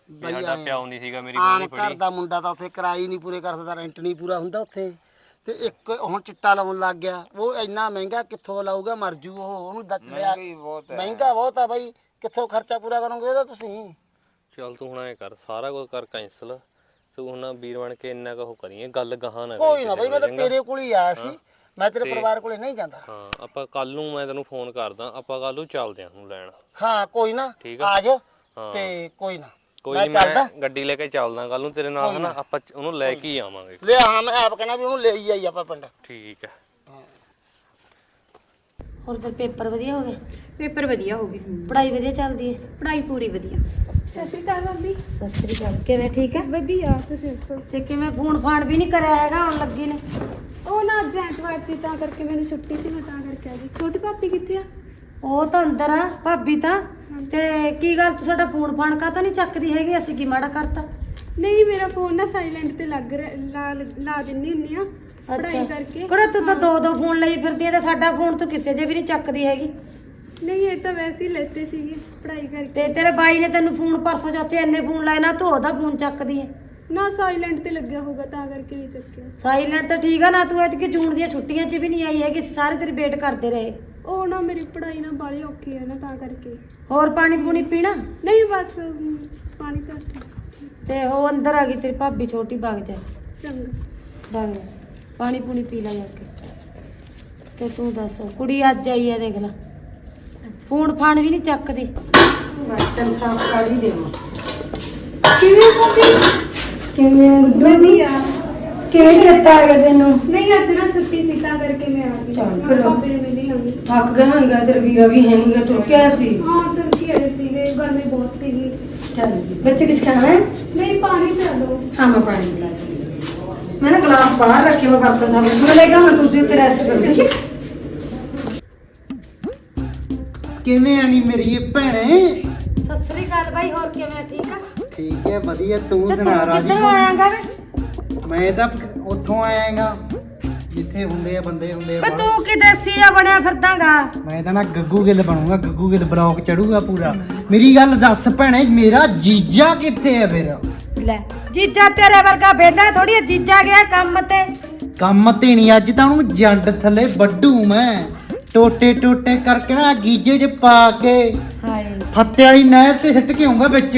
ਵੀ ਸਾਡਾ ਪਿਓ ਨਹੀਂ ਸੀਗਾ ਮੇਰੀ ਬਾਹ ਆਮ ਨਹੀਂ ਘਰ ਫੜੀ ਦਾ ਮੁੰਡਾ ਤਾਂ ਉੱਥੇ ਕਿਰਾਏ ਨਹੀਂ ਪੂਰੇ ਕਰ ਸਕਦਾ ਰੈਂਟ ਨਹੀਂ ਪੂਰਾ ਹੁੰਦਾ ਉੱਥੇ। ਤੇ ਇੱਕ ਹੁਣ ਚਿੱਟਾ ਲਾਉਣ ਲੱਗ ਗਿਆ। ਉਹ ਇੰਨਾ ਮਹਿੰਗਾ ਕਿੱਥੋਂ ਲਾਊਗਾ ਮਰ ਜੂ ਉਹ ਉਹਨੂੰ ਦੱਸ ਲਿਆ। ਮਹਿੰਗਾ ਬਹੁਤ ਆ ਬਾਈ। ਕਿੱਥੋਂ ਖਰਚਾ ਪੂਰਾ ਕਰੋਗੇ ਉਹਦਾ ਤੁਸੀਂ? ਚੱਲ ਤੂੰ ਹੁਣ ਐ ਕਰ ਸਾਰਾ ਕੁਝ ਕਰ ਕੈਂਸਲ ਤੂੰ ਹੁਣ ਵੀਰ ਬਣ ਕੇ ਇੰਨਾ ਕਹੋ ਕਰੀਏ ਗੱਲ ਗਾਹਾਂ ਨਾ ਕੋਈ ਨਾ ਬਾਈ ਮੈਂ ਤਾਂ ਤੇਰੇ ਕੋਲ ਹੀ ਆਇਆ ਸੀ। ਮੈਂ ਤੇਰੇ ਪਰਿਵਾਰ ਕੋਲੇ ਨਹੀਂ ਜਾਂਦਾ। ਹਾਂ ਆਪਾਂ ਕੱਲ ਨੂੰ ਮੈਂ ਤੈਨੂੰ ਫੋਨ ਕਰਦਾ ਆਪਾਂ ਕੱਲ ਨੂੰ ਚੱਲਦੇ ਆਂ ਨੂੰ ਲੈਣ। ਹਾਂ ਕੋਈ ਨਾ। ਠੀਕ ਆ? ਜਾ ਹਾਂ। ਤੇ ਕੋਈ ਨਾ। ਕੋਈ ਮੈਂ ਨਹੀਂ ਚੱਲਦਾ। ਮੈਂ ਗੱਡੀ ਲੈ ਕੇ ਚੱਲਦਾ ਕੱਲ ਨੂੰ ਤੇਰੇ ਨਾਲ ਹਨਾ? ਆਪਾਂ ਚ- ਉਹਨੂੰ ਲੈ ਕੇ ਹੀ ਆਵਾਂਗੇ। ਲੈ ਹਾਂ ਮੈਂ ਆਪ ਕਹਿਣਾ ਵੀ ਉਹਨੂੰ ਲੈ ਹੀ ਆਈ ਆਪਾਂ ਪਿੰਡ। ਠੀਕ ਹੈ। ਹੋਰ ਤੇ ਪੇਪਰ ਵਧੀਆ ਹੋ ਗਏ? ਪੇਪਰ ਵਧੀਆ ਹੋ ਗਏ। ਪੜ੍ਹਾਈ ਵਧੀਆ ਚੱਲਦੀ ਹੈ? ਪੜ੍ਹਾਈ ਪੂਰੀ ਵਧੀਆ। ਸਤਿ ਸ਼੍ਰੀ ਅਕਾਲ ਭਾਬੀ ਸਤਿ ਸ੍ਰੀ ਅਕਾਲ। ਕਿਵੇਂ ਠੀਕ ਹੈ? ਵਧੀਆ ਤੁਸੀਂ ਦੱਸੋ? ਤੇ ਕਿਵੇਂ ਫੋਨ ਫਾਨ ਵੀ ਨਹੀਂ ਕਰਿਆ ਹੈਗਾ ਹੁਣ ਲੱਗੀ ਨੇ? ਉਹ ਨਾ ਅੱਜ ਐਤਵਾਰ ਸੀ ਤਾਂ ਕਰਕੇ ਮੈਨੂੰ ਛੁੱਟੀ ਸੀ ਮੈਂ ਤਾਂ ਕਰਕੇ ਆ ਗਈ। ਛੋਟੀ ਭਾਬੀ ਕਿੱਥੇ ਆ? ਉਹ ਤਾਂ ਅੰਦਰ ਆ ਭਾਬੀ ਤਾਂ। ਤੇ ਕੀ ਗੱਲ ਤੂੰ ਸਾਡਾ ਫੋਨ ਫਾਨ ਕਾ ਤਾਂ ਨਹੀਂ ਚੱਕਦੀ ਹੈਗੀ? ਅਸੀਂ ਕੀ ਮਾੜਾ ਕਰਤਾ? ਨਹੀਂ ਮੇਰਾ ਫੋਨ ਨਾ ਸਾਇਲੈਂਟ ਤੇ ਲੱਗ ਰਿਹਾ ਲਾ ਲਾ ਦਿੰਨੀ ਹੁੰਨੀ ਆ ਪੜ੍ਹਾਈ ਕਰਕੇ। ਕੁੜਾ ਤੂੰ ਤਾਂ ਦੋ ਦੋ ਫੋਨ ਲਈ ਫਿਰਦੀ ਐ ਤੇ ਸਾਡਾ ਫੋਨ ਤੂੰ ਕਿਸੇ ਦੇ ਵੀ ਨਹੀਂ ਚੱਕਦੀ ਹੈਗੀ। ਨਹੀਂ ਇਹ ਤਾਂ ਵੈਸੇ ਹੀ ਲੈਤੇ ਸੀਗੇ ਪੜ੍ਹਾਈ ਕਰਕੇ। ਤੇ ਤੇਰੇ ਬਾਈ ਨੇ ਤੈਨੂੰ ਫੋਨ ਪਰਸੋਂ ਚੌਥੇ ਇੰਨੇ ਫੋਨ ਲਾਏ ਨਾ ਤੂੰ ਉਹਦਾ ਫੋਨ ਚੱਕਦੀ ਐ ਨਾ ਸਾਇਲੈਂਟ ਤੇ ਲੱਗਿਆ ਹੋਊਗਾ ਤਾਂ ਕਰਕੇ ਨਹੀਂ ਚੱਕਿਆ। ਸਾਈਲੈਂਟ ਤਾਂ ਠੀਕ ਆ ਨਾ ਤੂੰ ਐਤਕੀ ਜੂਨ ਦੀਆਂ ਛੁੱਟੀਆਂ 'ਚ ਵੀ ਨਹੀਂ ਆਈ ਹੈਗੀ ਸਾਰੇ ਤੇਰੀ ਵੇਟ ਕਰਦੇ ਰਹੇ। ਉਹ ਨਾ ਮੇਰੀ ਪੜ੍ਹਾਈ ਨਾ ਬਾਲੀ ਔਖੀ ਹੈ ਨਾ ਤਾਂ ਕਰਕੇ। ਹੋਰ ਪਾਣੀ ਪੂਣੀ ਪੀਣਾ? ਨਹੀਂ ਬਸ ਅਮ, ਪਾਣੀ ਤਾਂ ਤੇ ਉਹ ਅੰਦਰ ਆ ਗਈ ਤੇਰੀ ਭਾਬੀ ਛੋਟੀ ਬਾਗ 'ਚ ਚੰਗਾ। ਬਾਗ 'ਚ। ਪਾਣੀ ਪੂਣੀ ਪੀ ਲੈ ਜਾ ਕੇ। ਤੇ ਤੂੰ ਦੱਸ ਕੁੜੀ ਅੱਜ ਆਈ ਆ ਦੇਖ ਲੈ। ਫੋਨ ਫਾਨ ਵੀ ਨਹੀਂ ਚੱਕਦੀ। ਬਸ ਤੈਨੂੰ ਸਾਫ਼ ਕਰ ਹੀ ਦੇਵਾਂ। ਕਿਵੇਂ ਭਾਬੀ? ਕਿਵੇਂ ਵਧੀਆ। ਕਿਵੇਂ ਆ ਗਿਆ ਤੈਨੂੰ? ਨਹੀਂ ਅੱਜ ਨਾ ਛੁੱਟੀ ਸੀ ਤਾਂ ਕਰਕੇ ਮੈਂ ਆ ਗਈ। ਚੱਲ ਫਿਰ। ਭਾਬੀ ਨੇ ਮਿਲੀ ਹੋਣੀ। ਥੱਕ ਗਿਆ ਹੋਏਗਾ ਤੇਰਾ ਵੀਰਾ ਵੀ ਹੈ ਨਹੀਂਗਾ ਤੁਰ ਕੇ ਆਇਆ ਸੀ। ਹਾਂ ਤੁਰਕੀ ਆਏ ਸੀਗੇ ਗਰਮੀ ਬਹੁਤ ਸੀਗੀ। ਚੱਲ ਬੱਚੇ ਕਿਸ ਖਾਣਾ ਹੈ? ਨਹੀਂ ਪਾਣੀ ਪਿਲਾ ਦਿਓ ਹਾਂ ਮੈਂ ਪਾਣੀ ਪਿਲਾ ਦਿੰਦੀ ਮੈਂ ਨਾ ਗਲਾਸ ਬਾਹਰ ਰੱਖਿਆ ਮੈਂ ਕਾਕਾ ਸਾਹਿਬ ਨੂੰ ਲੈ ਗਿਆ ਹੁਣ ਤੁਸੀਂ ਉੱਥੇ ਰੈਸਟ ਕਰੋ ਠੀਕ ਹੈ? ਕਿਵੇਂ ਆਣੀ ਮੇਰੀ ਇਹ ਭੈਣੇ? ਸਤਿ ਸ੍ਰੀ ਅਕਾਲ ਬਾਈ ਹੋਰ ਕਿਵੇਂ ਠੀਕ ਆ? ਠੀਕ ਹੈ ਵਧੀਆ ਤੂੰ ਸੁਣਾ ਰਾਜੀ ਕਿੱਧਰੋਂ ਆਇਆਗਾ? ਵੇ ਮੈਂ ਤਾਂ ਉੱਥੋਂ ਆਇਆਗਾ ਜਿੱਥੇ ਹੁੰਦੇ ਆ ਬੰਦੇ ਹੁੰਦੇ ਆ ਤੂੰ ਕੀ ਦੇਸੀ ਆ ਬਣਿਆ ਫਿਰਦਾਗਾ? ਮੈਂ ਤਾਂ ਨਾ ਗੱਗੂ ਗਿੱਲ ਬਣੂੰਗਾ ਗੱਗੂ ਗਿੱਲ ਬਲੌਕ ਚੜੂਗਾ ਪੂਰਾ। ਮੇਰੀ ਗੱਲ ਦੱਸ ਭੈਣੇ ਮੇਰਾ ਜੀਜਾ ਕਿੱਥੇ ਹੈ ਫਿਰ? ਲੈ ਜੀਜਾ ਤੇਰੇ ਵਰਗਾ ਬੇਲਾ ਥੋੜੀ ਜੀਜਾ ਗਿਆ ਕੰਮ ਤੇ। ਕੰਮ ਤੇ ਨਹੀਂ ਅੱਜ ਤਾਂ ਉਹਨੂੰ ਜੰਡ ਥੱਲੇ ਵੱਡੂ ਮੈਂ। ਟੋਟੇ ਟੋਟੇ ਕਰਕੇ ਨਾ ਗੀਜੇ 'ਚ ਪਾ ਕੇ। ਹਾਏ। ਫੱਤੇ ਵਾਲੀ ਨਹਿਰ ਤੇ ਸਿੱਟ ਕੇ ਆਉਂਗਾ ਵਿੱਚ।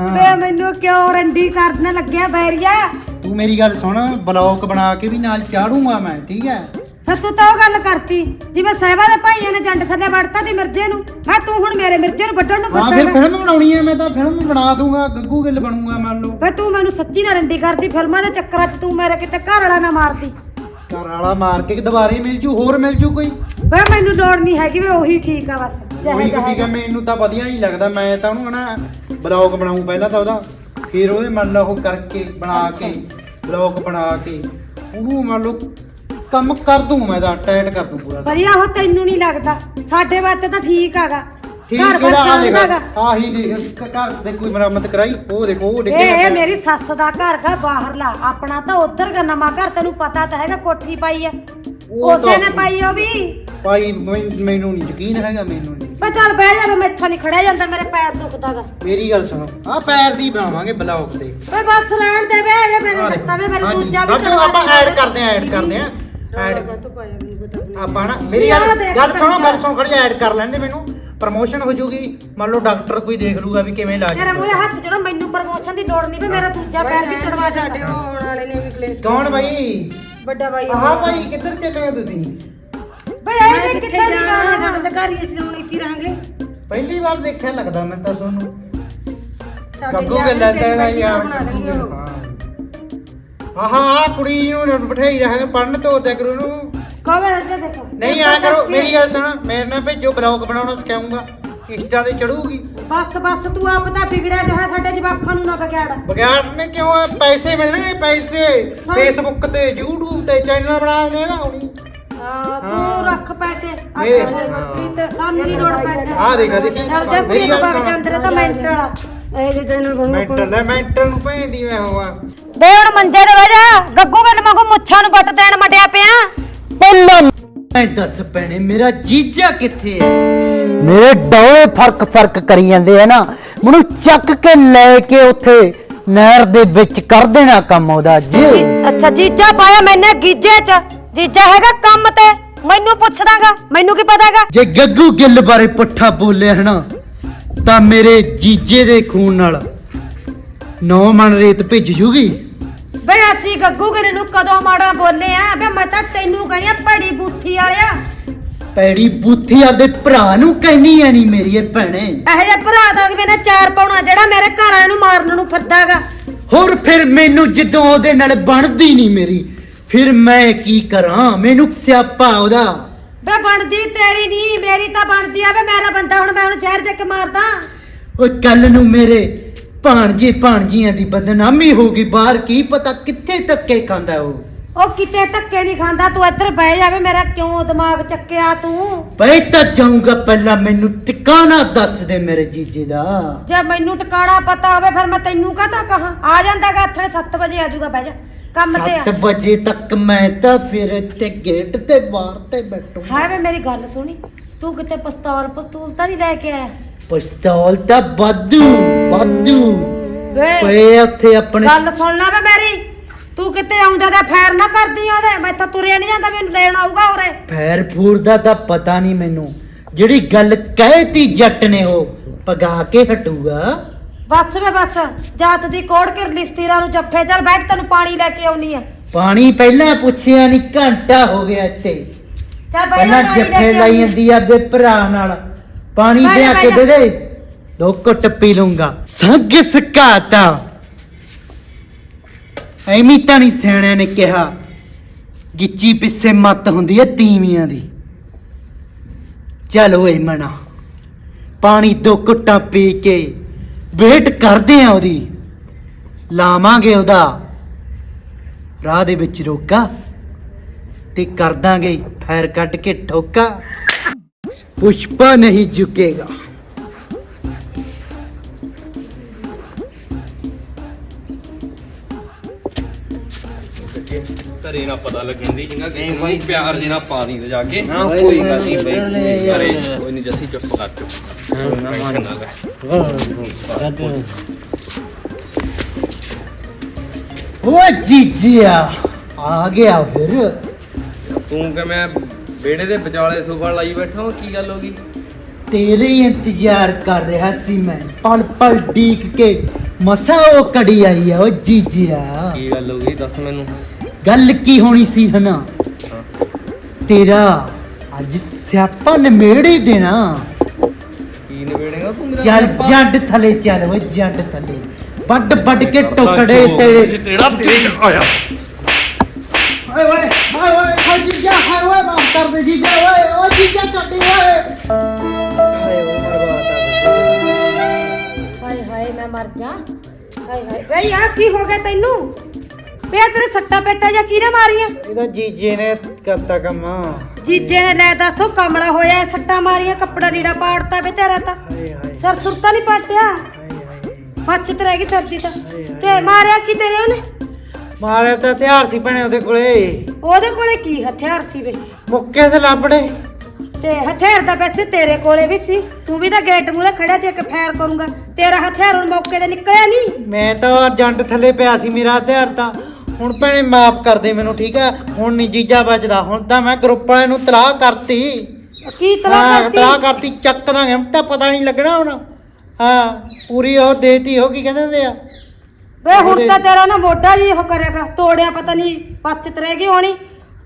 ਵੇ ਹਾਂ ਮੈਨੂੰ ਕਿਉਂ ਰੰਡੀ ਕਰਨ ਲੱਗਿਆ ਬੈਰੀਆ? ਤੂੰ ਮੇਰੀ ਗੱਲ ਸੁਣ ਬਲੌਕ ਬਣਾ ਕੇ ਵੀ ਨਾਲ ਚਾੜੂਗਾ ਮੈਂ ਠੀਕ ਹੈ? ਫਿਰ ਤੂੰ ਤਾਂ ਉਹ ਗੱਲ ਕਰਤੀ ਜਿਵੇਂ ਸਹਿਬਾ ਦੇ ਭਾਈਆਂ ਨੇ ਜੰਡ ਥੱਲੇ ਵੜਤਾ ਤੇ ਮਿਰਜੇ ਨੂੰ ਮੈਂ ਤੂੰ ਹੁਣ ਮੇਰੇ ਮਿਰਜੇ ਨੂੰ ਵੱਢਣ ਨੂੰ ਹਾਂ ਫਿਰ ਫਿਰਦਾ ਫਿਲਮ ਬਣਾਉਣੀ ਹੈ ਮੈਂ ਤਾਂ ਫਿਲਮ ਬਣਾ ਦੂੰਗਾ ਗੱਗੂ ਗਿੱਲ ਬਣੂਗਾ ਮੰਨ ਲਓ। ਵੇ ਤੂੰ ਮੈਨੂੰ ਸੱਚੀ ਨਾ ਰੰਡੀ ਕਰਦੀ ਫਿਲਮਾਂ ਦੇ ਚੱਕਰਾਂ 'ਚ ਤੂੰ ਮੇਰੇ ਕਿਤੇ ਘਰ ਵਾਲਾ ਨਾ ਮਾਰਦੀ। ਘਰ ਵਾਲਾ ਮਾਰ ਕੇ ਦੁਬਾਰੇ ਮਿਲ ਜੂ ਹੋਰ ਮਿਲ ਜੂ ਕੋਈ? ਵੇ ਮੈਨੂੰ ਲੋੜ ਨਹੀਂ ਹੈਗੀ ਵੇ ਉਹੀ ਠੀਕ ਆ ਬਸ ਉਹੀ ਜਿਹੇ ਠੀਕ ਹੈ ਮੈਨੂੰ ਤਾਂ ਵਧੀਆ ਨਹੀਂ ਲੱਗਦਾ ਮੈਂ ਤਾਂ ਉਹਨੂੰ ਹਨਾ ਬਲੌਗ ਬਣਾਉਂ ਪਹਿਲਾਂ ਤਾਂ ਉਹਦਾ। ਫਿਰ ਉਹਦੇ ਮੰਨ ਲਓ ਉਹ ਕਰਕੇ ਬਣਾ ਕੇ ਬਲੌਗ ਬਣਾ ਕੇ ਉਹਨੂੰ ਮੰਨ ਲਓ ਕੰਮ ਕਰ ਦੂੰ ਮੈਂ ਤਾਂ ਟਾਈਟ ਕਰ ਦੂੰ ਪੂਰਾ। ਵਧੀਆ ਉਹ ਤੈਨੂੰ ਨਹੀਂ ਲੱਗਦਾ ਸਾਡੇ ਵਾਸਤੇ ਤਾਂ ਠੀਕ ਆਗਾ ਠੀਕ ਕਿਹੜਾ ਆ ਦੇਖ ਹੈਗਾ। ਆਹੀ ਦੇਖ ਘਰ ਦੇ ਕੋਈ ਮਰਮਤ ਕਰਾਈ ਉਹ ਦੇਖੋ ਉਹ ਇਹ ਡਿੱਗਿਆ ਇਹ। ਮੇਰੀ ਸੱਸ ਦਾ ਘਰ ਗਾ ਬਾਹਰਲਾ ਆਪਣਾ ਤਾਂ ਉਧਰ ਗਾ ਨਵਾਂ ਘਰ ਤੈਨੂੰ ਪਤਾ ਤਾਂ ਹੈਗਾ ਕੋਠੀ ਪਾਈ ਉਹ ਉਸੇ ਨੇ ਪਾਈ ਉਹ ਵੀ। ਭਾਈ ਮੈਨ- ਮੈਨੂੰ ਨਹੀਂ ਯਕੀਨ ਹੈਗਾ ਮੈਨੂੰ ਨਹੀਂ ਬਈ ਚੱਲ ਬਹਿ ਜਾ ਮੈਂ ਇੱਥੋਂ ਨਹੀਂ ਖੜਿਆ ਜਾਂਦਾ ਮੇਰੇ ਪੈਰ ਦੁਖਦਾਗਾ। ਮੇਰੀ ਗੱਲ ਸੁਣੋ ਆ ਪੈਰ ਦੀ ਬਣਾਵਾਂਗੇ ਬਲੌਕ ਤੇ। ਬਈ ਬਸ ਰਹਿਣ ਦੇ ਵੇ ਇਹ ਮੇਰੇ। ਦਿੱਤਾ ਵੇ ਮੇਰੇ ਹਾਂਜੀ। ਦੂਜਾ ਵੀ ਕਰਵਾ ਆਪਾਂ। ਐਡ ਕਰਦੇ ਆ ਐਡ ਕਰਦੇ ਆ ਐਡ ਤੂੰ ਪਾਇਆ ਨਹੀਂ ਪਤਾ ਆਪਾਂ ਨਾ ਮੇਰੀ ਯਾਰ ਗੱਲ ਦੇਖ ਗੱਲ ਸੁਣੋ। ਗੱਲ ਸੁਣੋ ਖੜੀ ਐਡ ਕਰ ਲੈਂਦੇ ਮੈਨੂੰ। ਪ੍ਰਮੋਸ਼ਨ ਹੋ ਜੂਗੀ ਮੰਨ ਲਓ ਡਾਕਟਰ ਕੋਈ ਦੇਖ ਲੂਗਾ ਵੀ ਕਿਵੇਂ ਇਲਾਜ ਤੇਰੇ ਮੂਹਰੇ ਹੱਥ ਜਿਹੜਾ ਮੈਨੂੰ ਪ੍ਰਮੋਸ਼ਨ ਦੀ ਲੋੜ ਨਹੀਂ ਵੇ ਮੇਰਾ ਦੂਜਾ ਪੈਰ ਵੀ ਚੜਵਾ ਸਾਡੇ ਆਉਣ ਵਾਲੇ ਨੇ ਵੀ ਕਲੇਸ਼ ਕੌਣ ਬਾਈ? ਵੱਡਾ ਬਾਈ ਆਹ ਭਾਈ ਕਿੱਧਰ ਚੱਲੇ ਹੋ ਤੁਸੀਂ? ਬਈ ਇਹ ਮੈਂ ਕਿੱਥੇ ਕਿੱਥੇ ਨਹੀਂ ਜਾਣਾ? ਜਾਣਾ ਸਾਡੇ ਤਾਂ ਘਰ ਹੀ ਅਸੀਂ ਹੁਣ ਇੱਥੇ ਹੀ ਰਹਾਂਗੇ। ਪਹਿਲੀ ਵਾਰ ਦੇਖਿਆ ਲੱਗਦਾ ਮੈਂ ਤਾਂ ਤੁਹਾਨੂੰ। ਸਾਡੇ ਗੱਗੂ ਲਿਆ ਕੇ ਕੇ ਲੈਂਦਾ ਹੈਗਾ ਤੇਰੀ ਯਾਰ। ਬਣਾ ਦੇਣਗੇ ਉਹ। ਹਾਂ। ਹਾਂ। ਆਹ ਕੁੜੀ ਨੂੰ ਬਿਠਾਈ ਰੱਖਾਂਗੇ ਪੜਨ ਤੋਂ ਤੇ ਕਰੂ ਨੂੰ ਕਵੇ ਇੱਥੇ ਦੇਖੋ। ਨਹੀਂ ਆ ਕਰੋ ਮੇਰੀ ਗੱਲ ਸੁਣ। ਮੇਰੇ ਨਾਲ ਭੇਜੋ ਬਲੌਗ ਬਣਾਉਣਾ ਸਿਖਾਉਂਗਾ। ਇੰਸਟਾ ਤੇ ਚੜੂਗੀ। ਬਸ ਬਸ ਤੂੰ ਆਪ ਤਾਂ ਵਿਗੜਿਆ ਜਿਹੜਾ ਸਾਡੇ ਜਵਾਕਾਂ ਨੂੰ ਨਾ ਵਿਗਾੜ। ਬਗਿਆੜ ਨੇ ਕਿਉਂ? ਆ? ਪੈਸੇ ਮਿਲਣਗੇ ਪੈਸੇ। ਫੇਸਬੁੱਕ ਤੇ YouTube ਤੇ ਚੈਨਲ ਬਣਾ ਦੇਣੇ ਨਾ ਹੁਣੀ। ਹਾਂ। ਤੂੰ ਰੱਖ ਪੈਸੇ। ਮੇਰੇ- ਆਪਣੇ। ਸਾਨੂੰ ਨਹੀਂ ਲੋੜ ਪੈਸੇ ਆਹ ਦੇਖ, ਆਹ ਦੇਖੀ। ਮੇਰੀ ਗੱਲ ਵਗ ਸੁਣ। ਜਾਂਦੇ ਨੇ ਤਾਂ ਮੈਂਟਲ ਵਾਲਾ ਇਹ ਜੇ ਚੈਨਲ ਬਣੂ ਮੈਂਟਲ ਹੈ ਮੈਂਟਲ ਨੂੰ ਭੇਂਦੀ ਮੈਂ ਹੋਆ ਬੇ ਹੁਣ ਮੰਜੇ ਤੇ ਬਹਿ ਜਾ ਗੱਗੂ ਗੱਲ ਮੰਗੋ ਮੁੱਛਾਂ ਨੂੰ ਵੱਟ ਦੇਣ ਮਟਿਆ ਪਿਆ। ਪਹਿਲਾਂ ਮੈਂ ਦੱਸ ਪੈਣੇ ਮੇਰਾ ਜੀਜਾ ਕਿੱਥੇ ਹੈ ਮੇਰੇ ਡੋਲੇ ਫ਼ਰਕ ਫ਼ਰਕ ਕਰੀ ਜਾਂਦੇ ਆ ਨਾ। ਮੈਨੂੰ ਚੱਕ ਕੇ ਲੈ ਕੇ ਉੱਥੇ ਨਹਿਰ ਦੇ ਵਿੱਚ ਕਰ ਦੇਣਾ ਕੰਮ ਉਹਦਾ। ਜੀ ਅੱਛਾ ਜੀਜਾ ਪਾਇਆ ਮੈਨੇ ਗੀਜੇ ਚ। ਜੀਜਾ ਹੈਗਾ ਕੰਮ ਤੇ। ਮੈਨੂੰ ਪੁੱਛਦਾਗਾ ਮੈਨੂੰ ਕੀ ਪਤਾਗਾ? ਜੇ ਗੱਗੂ ਗਿੱਲ ਬਾਰੇ ਪੁੱਠਾ ਬੋਲਿਆ ਹੈ ਨਾ ਤਾਂ ਮੇਰੇ ਜੀਜੇ ਦੇ ਖੂਨ ਨਾਲ ਨੌ ਮਣ ਰੇਤ ਭਿੱਜ ਜੂਗੀ। ਬਈ ਅਸੀਂ ਗੱਗੂ ਗਿਰੇ ਨੂੰ ਕਦੋਂ ਮਾੜਾ ਬੋਲੇ ਆ? ਬੇ ਮੈਂ ਤਾਂ ਤੈਨੂੰ ਕਹੀ ਆ ਬੜੀ ਬੁੱਥੀ ਵਾਲਿਆ। ਪੈੜੀ ਬੁੱਥੀ ਆਪਦੇ ਭਰਾ ਨੂੰ ਕਹਿਨੀ ਆ ਨਹੀਂ ਮੇਰੀ ਇਹ ਭੈਣੇ। ਇਹੋ ਜਿਹਾ ਭਰਾ ਦਾ ਵੀ ਮੈਨੇ ਚਾਰ ਪਾਉਣਾ ਜਿਹੜਾ ਮੇਰੇ ਘਰ ਨੂੰ ਮਾਰਨ ਨੂੰ ਫਿਰਦਾਗਾ। ਹੋਰ ਫਿਰ ਮੈਨੂੰ ਜਦੋਂ ਉਹਦੇ ਨਾਲ ਬਣਦੀ ਨਹੀਂ ਮੇਰੀ ਫਿਰ ਮੈਂ ਕੀ ਕਰਾਂ? ਮੈਨੂੰ ਸਿਆਪਾ ਉਹਦਾ। ਬੇ ਬਣਦੀ ਤੇਰੀ ਨਹੀਂ ਮੇਰੀ ਤਾਂ ਬਣਦੀ ਆ। ਵੇ ਮੇਰਾ ਬੰਦਾ ਹੁਣ ਮੈਂ ਉਹਨੂੰ ਜ਼ਹਿਰ ਦੇ ਕੇ ਮਾਰਦਾ। ਉਹ ਕੱਲ ਨੂੰ ਮੇਰੇ ਭਾਣਜੇ ਭਾਣਜੀਆਂ ਦੀ ਬਦਨਾਮੀ ਹੋਗੀ ਬਾਹਰ ਕੀ ਪਤਾ ਕਿੱਥੇ ਧੱਕੇ ਖਾਂਦਾ ਉਹ। ਉਹ ਕਿਤੇ ਧੱਕੇ ਨਹੀਂ ਖਾਂਦਾ। ਤੂੰ ਇੱਧਰ ਬਹਿ ਜਾਵੇ ਮੇਰਾ ਕਿਉਂ ਦਿਮਾਗ ਚੱਕਿਆ ਤੂੰ? ਪੈ ਤਾਂ ਜਾਊਂਗਾ ਪਹਿਲਾਂ ਮੈਨੂੰ ਟਿਕਾਣਾ ਦੱਸ ਦੇ ਮੇਰੇ ਜੀਜੇ ਦਾ। ਜੇ ਮੈਨੂੰ ਟਿਕਾਣਾ ਪਤਾ ਹੋਵੇ ਫਿਰ ਮੈਂ ਤੈਨੂੰ ਕਾਹਤਾ ਕਹਾਂ? ਆ ਜਾਂਦਾਗਾ ਅੱਠੜੇ 7 ਵਜੇ ਆ ਜਾਊਗਾ ਬਹਿ ਜਾ। ਕੰਮ ਤੇ 7 ਆ ਵਜੇ ਤੱਕ ਮੈਂ ਤਾਂ ਫਿਰ ਤੇ ਗੇਟ ਤੇ ਬਾਹਰ ਤੇ ਬੈਠੂ ਹਾਏ ਵੇ ਮੇਰੀ ਗੱਲ ਸੁਣੀ ਤੂੰ ਕਿਤੇ ਪਿਸਤੌਲ ਪਸਤੂਲ ਤਾਂ ਨਹੀਂ ਲੈ ਕੇ ਆਇਆ? ਪਿਸਤੌਲ ਤਾਂ ਬਾਦੂ ਬਾਦੂ ਵੇ ਪਏ ਆ ਉੱਥੇ ਆਪਣੇ ਗੱਲ ਸੁਣ ਲੈ ਵੇ ਮੇਰੀ ਤੂੰ ਕਿਤੇ ਆਉਂਦਾ ਤਾਂ ਫੈਰ ਨਾ ਕਰਦੀ ਉਹਦੇ ਮੈਥੋਂ ਤੁਰਿਆ ਨਹੀਂ ਜਾਂਦਾ ਮੈਨੂੰ ਲੈਣ ਆਊਗਾ ਉਰੇ। ਫੈਰ ਫੂਰ ਦਾ ਤਾਂ ਪਤਾ ਨਹੀਂ ਮੈਨੂੰ ਜਿਹੜੀ ਗੱਲ ਕਹਿਤੀ ਜੱਟ ਨੇ ਉਹ ਪਗਾ ਕੇ ਹਟੂਗਾ। ਬੱਸ ਵੇ ਬੱਸ ਜਾਤ ਦੀ ਕੋੜ ਕੇ ਲਿਸਤੀਰਾ ਨੂੰ ਜੱਫੇ ਚੱਲ ਬੈਠ ਤੈਨੂੰ ਪਾਣੀ ਲੈ ਕੇ ਆਉਣੀ ਆ। ਪਾਣੀ ਪਹਿਲਾਂ ਪੁੱਛਿਆ ਨਹੀਂ ਘੰਟਾ ਹੋ ਗਿਆ ਇੱਥੇ। ਬਹਿ ਪਹਿਲਾਂ ਜੱਫੇ ਲਾਈ। ਜਾਂਦੀ ਆ ਆਪਦੇ ਭਰਾ ਨਾਲ। ਪਾਣੀ ਦੇ ਜਾ, ਕੇ ਦੇ। ਦੇ। ਦੋ ਘੁੱਟ ਪੀ ਲੂੰਗਾ ਸੰਗ ਸਕਾਤਾ ਐਵੇਂ ਤਾਂ ਨਹੀਂ ਸਿਆਣਿਆਂ ਨੇ ਕਿਹਾ ਗਿੱਚੀ ਪਿੱਛੇ ਮੱਤ ਹੁੰਦੀ ਹੈ ਤੀਵੀਆਂ ਦੀ। ਚੱਲ ਓਏ ਮਣਾ ਪਾਣੀ ਦੋ ਘੁੱਟਾਂ ਪੀ ਕੇ ਵੇਟ ਕਰਦੇ ਆ ਉਹਦੀ। ਲਾਵਾਂਗੇ ਉਹਦਾ। ਰਾਹ ਦੇ ਵਿੱਚ ਰੋਕਾ ਤੇ ਕਰ ਦਾਂਗੇ ਫੈਰ ਕੱਢ ਕੇ ਠੋਕਾ। ਪੁਸ਼ਪਾ ਨਹੀਂ ਝੁਕੇਗਾ। ਘਰੇ ਨਾ ਪਤਾ ਲੱਗਣ ਦੀ ਚੰਗਾ ਕਿਸੇ ਨੂੰ ਪਿਆਰ ਜੇ ਨਾ ਪਾ ਦੀ ਤੇ ਜਾ ਕੇ। ਹਾਂ ਕੋਈ ਗੱਲ ਨਹੀਂ ਬਈ ਘਰੇ ਕੋਈ ਨਹੀਂ ਜੱਸੀ ਚੁੱਪ ਕਰ ਚੁੱਪ ਟੈਨਸ਼ਨ ਨਾ ਲੈ। ਓ ਜੀਜਿਆ ਆ ਗਿਆ ਫਿਰ। ਤੂੰ ਕਿ ਮੈਂ ਵਿਹੜੇ ਦੇ ਵਿਚਾਲੇ ਸੋਫਾ ਲਾਈ ਬੈਠਾ ਹਾਂ ਕੀ ਗੱਲ ਹੋ ਗਈ? ਤੇਰੇ ਹੀ ਇੰਤਜ਼ਾਰ ਕਰ ਰਿਹਾ ਸੀ ਮੈਂ। ਪਲ ਪਲ ਡੀਕ ਕੇ ਮਸਾ ਉਹ ਕੜੀ ਆਈ ਆ ਓ ਜੀਜਿਆ। ਕੀ ਗੱਲ ਹੋ ਗਈ ਦੱਸ ਮੈਨੂੰ। ਗੱਲ ਕੀ ਹੋਣੀ ਸੀ ਹਨਾ। ਤੇਰਾ ਅੱਜ ਸਿਆਪਾ ਨਿਮੇੜ ਹੀ ਦੇਣਾ। ਕੀ ਨਿਬੇੜੇਗਾ ਤੂੰ ਮੇਰਾ ਚੱਲ ਸਿਆਪਾ? ਜੱਡ ਥਲੇ ਚੱਲ ਓਏ ਜੱਡ ਥਲੇ। ਵੱਡ ਵੱਡ ਕੇ ਟੁਕੜੇ ਤੇਰੇ। ਤੇਰਾ ਤੇਜ ਆਇਆ। ਓਏ ਓਏ ਓਏ ਓਏ ਓ ਜੀਜਾ ਹਾਏ ਓਏ ਮਾਫ ਕਰ ਦੇ ਜੀਜਾ ਓਏ ਓ ਜੀਜਾ ਚੱਡੀ ਓਏ ਹਾਏ ਹਾਏ ਹਾਏ ਮੈਂ ਮਰ ਜਾ। ਹਾਏ ਹਾਏ ਬਈ ਆ ਕੀ ਹੋ ਗਿਆ ਤੈਨੂੰ? ਬੇ ਤੇਰੇ ਸੱਟਾ ਪੇਟਾ ਜਾਂ ਕਿਹਨੇ ਮਾਰੀਆਂ? ਇਹਦਾ ਜੀਜੇ ਨੇ ਕਰਤਾ ਕੰਮ। ਜੀਜੇ ਨੇ ਲੈ ਦੱਸੋ ਕਮਲਾ ਹੋਇਆ ਸੱਟਾ ਮਾਰੀਆਂ ਕੱਪੜਾ ਲੀੜਾ ਪਾੜਤਾ ਵੇ ਤੇਰਾ ਤਾਂ। ਹਾਏ ਹਾਏ। ਸਰ ਸੁਰਤਾ ਨਹੀਂ ਪਾਟਿਆ? ਹਾਏ ਹਾਏ ਬਚਤ ਰਹਿ ਗਈ ਸਰਦੀ ਤਾਂ। ਤੇ ਮਾਰਿਆ ਕੀ ਤੇਰੇ ਉਹਨੇ? ਮਾਰਿਆ ਤਾਂ ਹਥਿਆਰ ਸੀ ਭੈਣੇ ਉਹਦੇ ਕੋਲੇ। ਉਹਦੇ ਕੋਲੇ ਕੀ ਹਥਿਆਰ ਸੀ ਵੇ? ਮੁੱਕੇ ਤੇ ਲੱਭੜੇ। ਤੇ ਹਥਿਆਰ ਦਾ ਵੈਸੇ ਤੇਰੇ ਕੋਲੇ ਵੀ ਸੀ। ਤੂੰ ਵੀ ਤਾਂ ਗੇਟ ਮੂਹਰੇ ਖੜਿਆ ਤੇ ਇੱਕ ਫੈਰ ਕਰੂੰਗਾ। ਤੇਰਾ ਹਥਿਆਰ ਹੁਣ ਮੌਕੇ ਤੇ ਨਿਕਲਿਆ ਨਹੀਂ ਮੈਂ ਤਾਂ ਜੰਡ ਥੱਲੇ ਪਿਆ ਸੀ ਮੇਰਾ ਹਥਿਆਰ ਤਾਂ। ਹੁਣ ਭੈਣੇ ਮਾਫ ਕਰ ਦੇ ਮੈਨੂੰ ਠੀਕ ਆ? ਹੁਣ ਨਹੀਂ ਜੀਜਾ ਬਚਦਾ। ਹੁਣ ਤਾਂ ਮੈਂ ਗਰੁੱਪ ਵਾਲਿਆਂ ਨੂੰ ਤਲਾਹ ਕਰਤੀ। ਕੀ ਤਲਾ ਹਾਂ ਕਰਤੀ? ਤਲਾਹ ਕਰਤੀ ਚੱਕ ਦਾਂਗੇ। ਹੁਣ ਤਾਂ ਪਤਾ ਨਹੀਂ ਲੱਗਣਾ ਹੁਣ। ਹਾਂ ਪੂਰੀ ਉਹ ਦੇਤੀ ਹੋ ਕੀ ਕਹਿੰਦੇ ਹੁੰਦੇ ਆ? ਵੇ ਹੁਣ ਤਾਂ ਤੇਰਾ ਨਾ ਮੋਢਾ ਜੀ ਉਹ ਕਰੇਗਾ ਤੋੜਿਆ ਪਤਾ ਨਹੀਂ ਬਚਤ ਰਹਿ ਗਈ ਹੋਣੀ।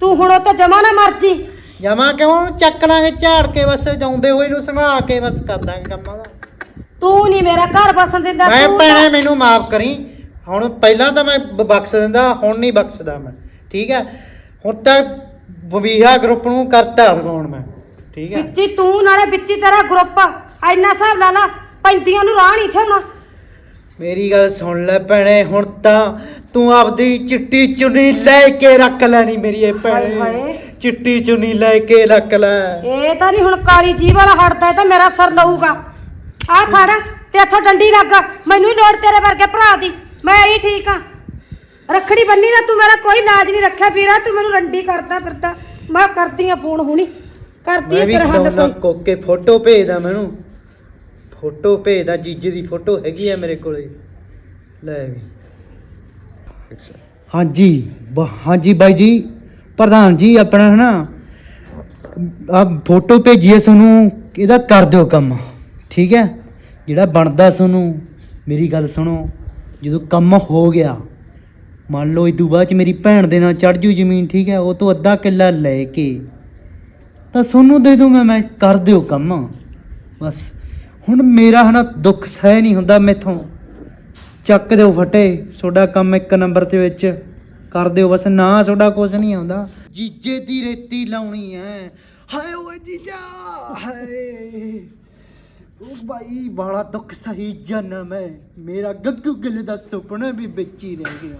ਤੂੰ ਹੁਣ ਉਹ ਤਾਂ ਜਮਾ ਨਾ ਮਰ ਜੀ। ਜਮਾ ਕਿਉਂ? ਚੱਕ ਲਾਂਗੇ ਝਾੜ ਕੇ ਬਸ ਜਾਉਂਦੇ ਹੋਏ ਨੂੰ ਸੰਘਾ ਕੇ ਬਸ ਕਰ ਦਾਂਗੇ ਕੰਮਾਂ ਦਾ। ਤੂੰ ਨਹੀਂ ਮੇਰਾ ਘਰ ਬਸਣ ਦਿੰਦਾ ਮੈਂ ਤੂੰ ਭੈਣੇ ਮੈਨੂੰ ਮਾਫ ਕਰੀ। ਹੁਣ ਪਹਿਲਾਂ ਤਾਂ ਮੈਂ ਬ- ਬਖਸ਼ ਦਿੰਦਾ ਹੁਣ ਨਹੀਂ ਬਖਸ਼ਦਾ ਮੈਂ। ਠੀਕ ਹੈ? ਹੁਣ ਤਾਂ ਬਵੀਹਾ ਗਰੁੱਪ ਨੂੰ ਕਰਤਾ ਹੁਣ ਮੈਂ। ਠੀਕ ਹੈ? ਵਿੱਚੀ ਤੂੰ ਨਾਲੇ ਵਿੱਚੀ ਤੇਰਾ ਗਰੁੱਪ ਇੰਨਾ ਹਿਸਾਬ ਲਾ ਲਾ ਪੈਂਦੀਆਂ ਨੂੰ ਰਾਹ ਨਹੀਂ ਥੇਉਣਾ। ਮੇਰੀ ਗੱਲ ਸੁਣ ਲੈ ਭੈਣੇ ਹੁਣ ਤਾਂ ਤੂੰ ਆਪਦੀ ਚਿੱਟੀ ਚੁੰਨੀ ਲੈ ਕੇ ਰੱਖ ਲੈਣੀ ਮੇਰੀ ਇਹ ਹਾਏ ਭੈਣੇ। ਹਾਏ। ਚਿੱਟੀ ਚੁੰਨੀ ਲੈ ਕੇ ਰੱਖ ਲੈ। ਇਹ ਤਾਂ ਨਹੀਂ ਹੁਣ ਕਾਲੀ ਜੀਭ ਵਾਲਾ ਹਟਦਾ ਇਹ ਤਾਂ ਮੇਰਾ ਸਰ ਲਊਗਾ। ਆ ਫੜ ਤੇ ਇੱਥੋਂ ਡੰਡੀ ਲੱਗ ਮੈਨੂੰ ਹੀ ਲੋੜ ਤੇਰੇ ਵਰਗੇ ਭਰਾ ਦੀ। ਮੈਂ ਹੀ ਠੀਕ ਆ ਰੱਖੜੀ ਬੰਨੀ ਨਾ ਤੂੰ ਮੇਰਾ ਕੋਈ ਲਾਜ ਨਹੀਂ ਰੱਖਿਆ ਵੀਰਾ ਤੂੰ ਮੈਨੂੰ ਰੰਡੀ ਕਰਦਾ ਫਿਰਦਾ। ਮੈਂ ਕਰਦੀ ਆ ਫੋਨ ਹੁਣੀ। ਕਰਦੀ ਆ ਮੈਂ ਵੀ ਤੇਰਾ ਹੱਲ ਕੋਈ ਕੋਕੇ ਫੋਟੋ ਭੇਜਦਾ ਮੈਨੂੰ। ਫੋਟੋ ਭੇਜਦਾ ਜੀਜੇ ਦੀ ਫੋਟੋ ਹੈਗੀ ਆ ਮੇਰੇ ਕੋਲੇ। ਲੈ ਵੀ। ਹਾਂਜੀ ਬ- ਹਾਂਜੀ ਬਾਈ ਜੀ ਪ੍ਰਧਾਨ ਜੀ ਆਪਣਾ ਹਨਾ ਆ ਫੋਟੋ ਭੇਜੀਏ ਤੁਹਾਨੂੰ ਇਹਦਾ ਕਰ ਦਿਓ ਕੰਮ। ਠੀਕ ਹੈ? ਜਿਹੜਾ ਬਣਦਾ ਤੁਹਾਨੂੰ ਮੇਰੀ ਗੱਲ ਸੁਣੋ। ਜਦੋਂ ਕੰਮ ਹੋ ਗਿਆ, ਮੰਨ ਲਓ ਇਦੋਂ ਬਾਅਦ ਚ ਮੇਰੀ ਭੈਣ ਦੇ ਨਾਲ ਚੜ ਜੂ ਜ਼ਮੀਨ, ਠੀਕ ਹੈ, ਉਹ ਤੋਂ ਅੱਧਾ ਕਿੱਲਾ ਲੈ ਕੇ, ਤਾਂ ਤੁਹਾਨੂੰ ਦੇ ਦੂੰਗਾ ਮੈਂ, ਕਰ ਦਿਓ ਕੰਮ। ਬਸ, ਹੁਣ ਮੇਰਾ ਹਨਾ ਦੁੱਖ ਸਹਿ ਨਹੀਂ ਹੁੰਦਾ ਮੈਥੋਂ। ਚੱਕ ਦਿਓ ਫਟੇ, ਤੁਹਾਡਾ ਕੰਮ ਇੱਕ ਨੰਬਰ ਦੇ ਵਿੱਚ, ਕਰ ਦਿਓ, ਬਸ ਨਾ ਤੁਹਾਡਾ ਕੁਝ ਨਹੀਂ ਆਉਂਦਾ। ਜੀਜੇ ਦੀ ਰੇਤੀ ਲਾਉਣੀ ਐ ਹਾਏ ਓਏ ਜੀਜਾ, ਹਾਏ। ਉਹ ਬਾਈ ਬੜਾ ਦੁੱਖ ਸਹੀ ਜਨਮ ਹੈ। ਮੇਰਾ ਗੱਗੂ ਗਿੱਲ ਦਾ ਸੁਪਨਾ ਵੀ ਵਿੱਚ ਹੀ ਰਹਿ ਗਿਆ।